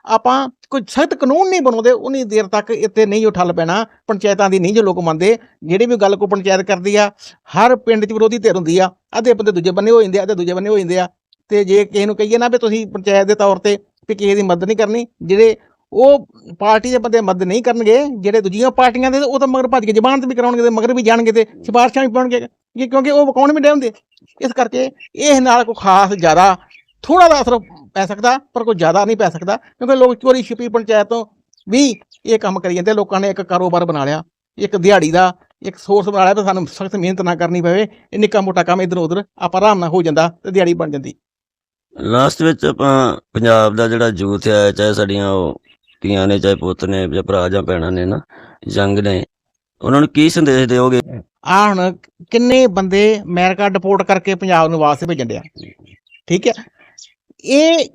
ਆਪਾਂ ਕੋਈ ਸਖਤ ਕਾਨੂੰਨ ਨਹੀਂ ਬਣਾਉਂਦੇ ਉਨੀ ਦੇਰ ਤੱਕ ਇੱਥੇ ਨਹੀਂ ਉਠੱਲ ਪੈਣਾ ਪੰਚਾਇਤਾਂ ਦੀ ਨਹੀਂ ਜੋ ਲੋਕ ਮੰਨਦੇ ਜਿਹੜੀ ਵੀ ਗੱਲ ਕੋ ਪੰਚਾਇਤ ਕਰਦੀ ਆ ਹਰ ਪਿੰਡ 'ਚ ਵਿਰੋਧੀ ਧਿਰ ਹੁੰਦੀ ਆ ਅੱਧੇ ਬੰਦੇ ਦੂਜੇ ਬੰਨੇ ਹੋ ਜਾਂਦੇ ਆ ਅੱਧੇ ਦੂਜੇ ਬੰਨੇ ਹੋ ਜਾਂਦੇ ਆ ਤੇ ਜੇ ਕਿਸੇ ਨੂੰ ਕਹੀਏ ਨਾ ਵੀ ਤੁਸੀਂ ਪੰਚਾਇਤ ਦੇ ਤੌਰ ਤੇ ਵੀ ਕਿਸੇ ਦੀ ਮਦਦ ਨਹੀਂ ਕਰਨੀ ਜਿਹੜੇ ਉਹ ਪਾਰਟੀ ਦੇ ਬੰਦੇ ਮਦਦ ਨਹੀਂ ਕਰਨਗੇ ਜਿਹੜੇ ਦੂਜੀਆਂ ਪਾਰਟੀਆਂ ਦੇ ਉਹ ਤਾਂ ਮਗਰ ਭੱਜ ਕੇ ਜ਼ਬਾਨ ਤੇ ਵੀ ਕਰਾਉਣਗੇ ਤੇ ਮਗਰ ਵੀ ਜਾਣਗੇ ਤੇ ਸਿਫਾਰਸ਼ਾਂ ਵੀ ਪਾਉਣਗੇ ਕਿਉਂਕਿ ਉਹ ਵਕਾਉਣ ਵੀ ਡੇ ਹੁੰਦੇ ਇਸ ਕਰਕੇ ਇਹ ਨਾਲ ਕੋਈ ਖਾਸ ਜ਼ਿਆਦਾ ਥੋੜਾ ਦਾ ਅਸਰ ਪੈ ਸਕਦਾ ਪਰ ਕੋਈ ਜ਼ਿਆਦਾ ਨਹੀਂ ਪੈ ਸਕਦਾ ਕਿਉਂਕਿ ਲੋਕ ਚੋਰੀ ਛਿਪੀ ਪੰਚਾਇਤ ਤੋਂ ਵੀ ਇਹ ਕੰਮ ਕਰੀ ਜਾਂਦੇ ਲੋਕਾਂ ਨੇ ਇੱਕ ਕਾਰੋਬਾਰ ਬਣਾ ਲਿਆ ਇੱਕ ਦਿਹਾੜੀ ਦਾ ਇੱਕ ਸੋਰਸ ਬਣਾ ਲਿਆ ਵੀ ਸਾਨੂੰ ਸਖਤ ਮਿਹਨਤ ਨਾ ਕਰਨੀ ਪਵੇ ਇਹ ਨਿੱਕਾ ਮੋਟਾ ਕੰਮ ਇਧਰ ਉਧਰ ਆਪਾਂ ਆਰਾਮ ਨਾਲ ਹੋ ਜਾਂਦਾ ਤੇ ਦਿਹਾੜੀ ਬਣ ਜਾਂਦੀ।
ਲਾਸਟ ਵਿੱਚ ਆਪਾਂ ਪੰਜਾਬ ਦਾ ਜਿਹੜਾ ਯੂਥ ਹੈ ਚਾਹੇ ਸਾਡੀਆਂ ਉਹ ਧੀਆਂ ਨੇ ਚਾਹੇ ਪੁੱਤ ਨੇ ਜਾਂ ਭਰਾ ਜਾਂ ਭੈਣਾਂ ਨੇ ਨਾ ਯੰਗ ਨੇ ਉਹਨਾਂ ਨੂੰ ਕੀ ਸੰਦੇਸ਼ ਦਿਓਗੇ?
ਆ ਹੁਣ ਕਿੰਨੇ ਬੰਦੇ ਅਮਰੀਕਾ ਡਿਪੋਰਟ ਕਰਕੇ ਪੰਜਾਬ ਨੂੰ ਵਾਪਸ ਭੇਜਣ ਡਿਆ? ਠੀਕ ਹੈ। ਇਹ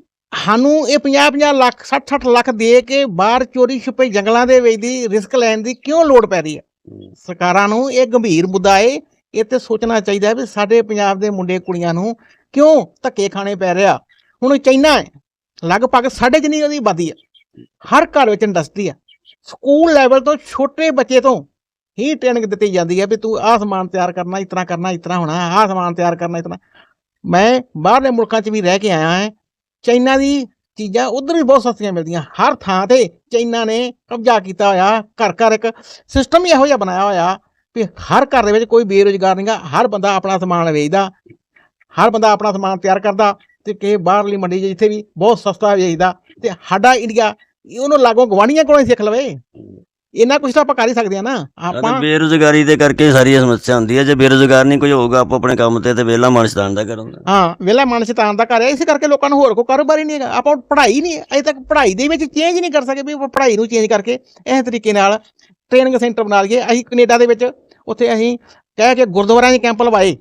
ਸਾਨੂੰ ਇਹ 50 50 ਲੱਖ 60 60 ਲੱਖ ਦੇ ਕੇ ਬਾਹਰ ਚੋਰੀ ਛੁਪੇ ਜੰਗਲਾਂ ਦੇ ਵਿੱਚ ਦੀ ਰਿਸਕ ਲੈਣ ਦੀ ਕਿਉਂ ਲੋੜ ਪੈ ਰਹੀ ਹੈ? ਸਰਕਾਰਾਂ ਨੂੰ ਇਹ ਗੰਭੀਰ ਮੁੱਦਾ ਏ ਇਹ ਤੇ ਸੋਚਣਾ ਚਾਹੀਦਾ ਹੈ ਵੀ ਸਾਡੇ ਪੰਜਾਬ ਦੇ ਮੁੰਡੇ ਕੁੜੀਆਂ ਨੂੰ ਕਿਉਂ ਧੱਕੇ ਖਾਣੇ ਪੈ ਰਿਹਾ? ਹੁਣ ਚਾਈਨਾ ਹੈ ਲਗਭਗ ਸਾਢੇ ਜਿੰਨੀ ਉਹਦੀ ਆਬਾਦੀ ਹੈ। ਹਰ ਘਰ ਵਿੱਚ ਇੰਡਸਟਰੀ ਹੈ। ਸਕੂਲ ਲੈਵਲ ਤੋਂ ਛੋਟੇ ਬੱਚੇ ਤੋਂ ਹੀ ਟ੍ਰੇਨਿੰਗ ਦਿੱਤੀ ਜਾਂਦੀ ਹੈ ਵੀ ਤੂੰ ਆਹ ਸਮਾਨ ਤਿਆਰ ਕਰਨਾ ਇਸ ਤਰ੍ਹਾਂ ਕਰਨਾ ਇਸ ਤਰ੍ਹਾਂ ਹੋਣਾ ਆਹ ਸਮਾਨ ਤਿਆਰ ਕਰਨਾ ਇਸ ਤਰ੍ਹਾਂ। ਮੈਂ ਬਾਹਰਲੇ ਮੁਲਕਾਂ 'ਚ ਵੀ ਰਹਿ ਕੇ ਆਇਆ ਹਾਂ। ਚਾਈਨਾ ਦੀ ਚੀਜ਼ਾਂ ਉਧਰ ਵੀ ਬਹੁਤ ਸਸਤੀਆਂ ਮਿਲਦੀਆਂ। ਹਰ ਥਾਂ ਤੇ ਚਾਈਨਾ ਨੇ ਕਬਜ਼ਾ ਕੀਤਾ ਹੋਇਆ। ਘਰ ਘਰ ਇੱਕ ਸਿਸਟਮ ਹੀ ਇਹੋ ਜਿਹਾ ਬਣਾਇਆ ਹੋਇਆ ਵੀ ਹਰ ਘਰ ਦੇ ਵਿੱਚ ਕੋਈ ਬੇਰੁਜ਼ਗਾਰ ਨਹੀਂਗਾ ਹਰ ਬੰਦਾ ਆਪਣਾ ਸਮਾਨ ਵੇਚਦਾ। ਹਰ ਬੰਦਾ ਆਪਣਾ ਸਮਾਨ ਤਿਆਰ ਕਰਦਾ ਤੇ ਕਿ ਬਾਹਰਲੀ ਮੰਡੀ 'ਚ ਜਿੱਥੇ ਵੀ ਬਹੁਤ ਸਸਤਾ ਵੇਚਦਾ ਤੇ ਸਾਡਾ ਇੰਡੀਆ ਉਹਨੂੰ ਲਾਗੋਂ ਗਵਾਂਢੀਆਂ ਕੋਲੋਂ ਹੀ ਸਿੱਖ ਲਵੇ। ਇੰਨਾ ਕੁਝ ਤਾਂ ਆਪਾਂ ਕਰ ਹੀ ਸਕਦੇ ਆ ਨਾ। ਆਪਾਂ
ਬੇਰੁਜ਼ਗਾਰੀ ਦੇ ਕਰਕੇ ਸਾਰੀ ਇਹ ਸਮੱਸਿਆ ਹੁੰਦੀ ਹੈ। ਜੇ ਬੇਰੁਜ਼ਗਾਰ ਨਹੀਂ ਕੋਈ ਹੋਊਗਾ ਆਪੋ ਆਪਣੇ ਕੰਮ ਤੇ ਤੇ ਵਿਹਲਾ ਮਨ ਸ਼ਤਾਨ ਦਾ ਕਰੂੰਗਾ
ਹਾਂ ਵੇਲਾ ਮਨ ਸ਼ੈਤਾਨ ਦਾ ਘਰ। ਹੈ ਇਸੇ ਕਰਕੇ ਲੋਕਾਂ ਨੂੰ ਹੋਰ ਕੋਈ ਕਾਰੋਬਾਰ ਹੀ ਨਹੀਂ ਹੈਗਾ। ਆਪਾਂ ਪੜ੍ਹਾਈ ਨਹੀਂ ਅਜੇ ਤੱਕ ਪੜ੍ਹਾਈ ਦੇ ਵਿੱਚ ਚੇਂਜ ਨਹੀਂ ਕਰ ਸਕੇ ਵੀ ਪੜ੍ਹਾਈ ਨੂੰ ਚੇਂਜ ਕਰਕੇ ਇਸ ਤਰੀਕੇ ਨਾਲ ਟ੍ਰੇਨਿੰਗ ਸੈਂਟਰ ਬਣਾ ਲਈਏ। ਅਸੀਂ ਕੈਨੇਡਾ ਦੇ ਵਿੱਚ ਉੱਥੇ ਅਸੀਂ ਕਹਿ ਕੇ ਗੁਰਦੁਆਰਿਆਂ 'ਚ ਕੈਂਪ ਲਵਾਏ।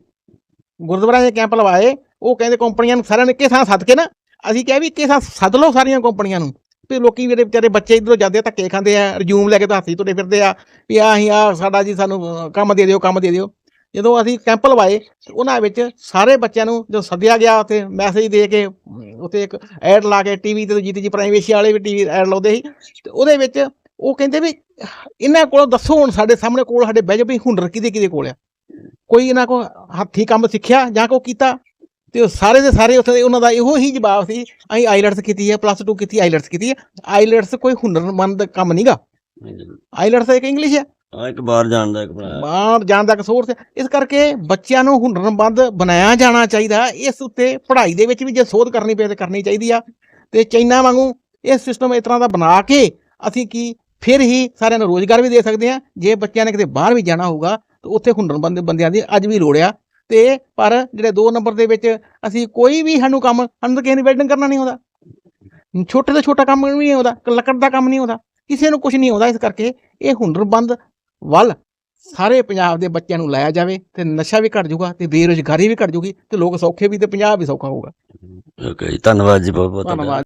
ਗੁਰਦੁਆਰਿਆਂ 'ਚ ਕੈਂਪ ਲਵਾਏ। ਉਹ ਕਹਿੰਦੇ ਕੰਪਨੀਆਂ ਨੂੰ ਸਾਰਿਆਂ ਨੂੰ ਇੱਕੇ ਥਾਂ ਸੱਦ ਕੇ ਨਾ ਅਸੀਂ ਕਿਹਾ ਵੀ ਇੱਕੇ ਥਾਂ ਸੱਦ ਲਓ ਸਾਰੀਆਂ ਕੰਪਨੀਆਂ ਨੂੰ। ਵੀ ਲੋਕੀ ਜਿਹੜੇ ਵਿਚਾਰੇ ਬੱਚੇ ਇਧਰੋਂ ਜਾਂਦੇ ਆ, ਧੱਕੇ ਖਾਂਦੇ ਆ ਰਿਜ਼ਿਊਮ ਲੈ ਕੇ ਤਾਂ ਹੱਥੀ ਤੁਰੇ ਫਿਰਦੇ ਆ, ਵੀ ਆ ਅਸੀਂ ਆ ਸਾਡਾ ਜੀ ਸਾਨੂੰ ਕੰਮ ਦੇ ਦਿਓ, ਕੰਮ ਦੇ ਦਿਓ। ਜਦੋਂ ਅਸੀਂ ਕੈਂਪ ਲਵਾਏ ਉਹਨਾਂ ਵਿੱਚ ਸਾਰੇ ਬੱਚਿਆਂ ਨੂੰ ਜੋ ਸੱਦਿਆ ਗਿਆ ਉੱਥੇ ਮੈਸੇਜ ਦੇ ਕੇ, ਉੱਥੇ ਇੱਕ ਐਡ ਲਾ ਕੇ ਟੀਵੀ ਤੇ ਜੀਤੀ ਜੀ ਪ੍ਰਾਈਵੇਸੀ ਵਾਲੇ ਵੀ ਟੀਵੀ ਐਡ ਲਾਉਂਦੇ ਸੀ, ਤੇ ਉਹਦੇ ਵਿੱਚ ਉਹ ਕਹਿੰਦੇ ਵੀ ਇਹਨਾਂ ਕੋਲੋਂ ਦੱਸੋ ਹੁਣ ਸਾਡੇ ਸਾਹਮਣੇ ਕੋਲ ਸਾਡੇ ਬਹਿ ਜਾਓ ਵੀ ਹੁਨਰ ਕਿਹਦੇ ਕਿਹਦੇ ਕੋਲ ਆ। ਕੋਈ ਇਹਨਾਂ ਕੋ ਹੱਥੀ ਕੰਮ ਸਿੱਖਿਆ ਜਾਂ ਕੋ ਕੀਤਾ? ਤੇ ਉਹ ਸਾਰੇ ਦੇ ਸਾਰੇ ਉੱਥੇ ਉਹਨਾਂ ਦਾ ਇਹੋ ਹੀ ਜਵਾਬ ਸੀ ਅਸੀਂ ਆਈਲੈਟਸ ਕੀਤੀ ਹੈ ਪਲੱਸ 2 ਕੀਤੀ ਆਈਲੈਟਸ ਕੀਤੀ ਹੈ। ਆਈਲੈਟਸ ਕੋਈ ਹੁਨਰਮੰਦ ਕੰਮ ਨਹੀਂਗਾ ਆਈਲੈਟਸ ਇੱਕ ਇੰਗਲਿਸ਼ ਹੈ।
ਆ ਇੱਕ ਬਾਹਰ ਜਾਣ ਦਾ ਇੱਕ ਬਣਾਇਆ
ਬਾਹਰ ਜਾਣ ਦਾ ਕਸੂਰ ਹੈ। ਇਸ ਕਰਕੇ ਬੱਚਿਆਂ ਨੂੰ ਹੁਨਰਮੰਦ ਬਣਾਇਆ ਜਾਣਾ ਚਾਹੀਦਾ ਇਸ ਉੱਤੇ ਪੜ੍ਹਾਈ ਦੇ ਵਿੱਚ ਵੀ ਜੇ ਸੋਧ ਕਰਨੀ ਪਏ ਤੇ ਕਰਨੀ ਚਾਹੀਦੀ ਆ। ਤੇ ਚਾਈਨਾ ਵਾਂਗੂ ਇਹ ਸਿਸਟਮ ਇਸ ਤਰ੍ਹਾਂ ਦਾ ਬਣਾ ਕੇ ਅਸੀਂ ਕੀ ਫਿਰ ਹੀ ਸਾਰਿਆਂ ਨੂੰ ਰੋਜ਼ਗਾਰ ਵੀ ਦੇ ਸਕਦੇ ਆ ਜੇ ਬੱਚਿਆਂ ਨੇ ਕਿਤੇ ਬਾਹਰ ਵੀ ਜਾਣਾ ਹੋਊਗਾ ਤਾਂ ਉੱਥੇ ਹੁਨਰਮੰਦ ਬੰਦਿਆਂ ਦੀ ਅੱਜ ਵੀ ਲੋੜ ਆ। ਤੇ ਪਰ ਜਿਹੜੇ 2 ਨੰਬਰ ਦੇ ਵਿੱਚ ਅਸੀਂ ਕੋਈ ਵੀ ਸਾਨੂੰ ਕੰਮ ਸਾਨੂੰ ਕਿਸੇ ਨੂੰ ਵੈਲਡਿੰਗ ਕਰਨਾ ਨਹੀਂ ਆਉਂਦਾ। ਛੋਟੇ ਤੋਂ ਛੋਟਾ ਕੰਮ ਵੀ ਨਹੀਂ ਆਉਂਦਾ ਲੱਕੜ ਦਾ ਕੰਮ ਨਹੀਂ ਆਉਂਦਾ ਕਿਸੇ ਨੂੰ ਕੁਝ ਨਹੀਂ ਆਉਂਦਾ ਇਸ ਕਰਕੇ ਇਹ ਹੁਨਰਬੰਦ ਵੱਲ ਸਾਰੇ ਪੰਜਾਬ ਦੇ ਬੱਚਿਆਂ ਨੂੰ ਲਾਇਆ ਜਾਵੇ ਤੇ ਨਸ਼ਾ ਵੀ ਘਟ ਜਾਊਗਾ ਤੇ ਬੇਰੁਜ਼ਗਾਰੀ ਵੀ ਘਟ ਜਾਊਗੀ ਤੇ ਲੋਕ ਸੌਖੇ ਵੀ ਤੇ ਪੰਜਾਬ ਵੀ ਸੌਖਾ ਹੋਊਗਾ।
ਓਕੇ ਜੀ ਧੰਨਵਾਦ ਜੀ ਬਹੁਤ ਬਹੁਤ।
ਧੰਨਵਾਦ।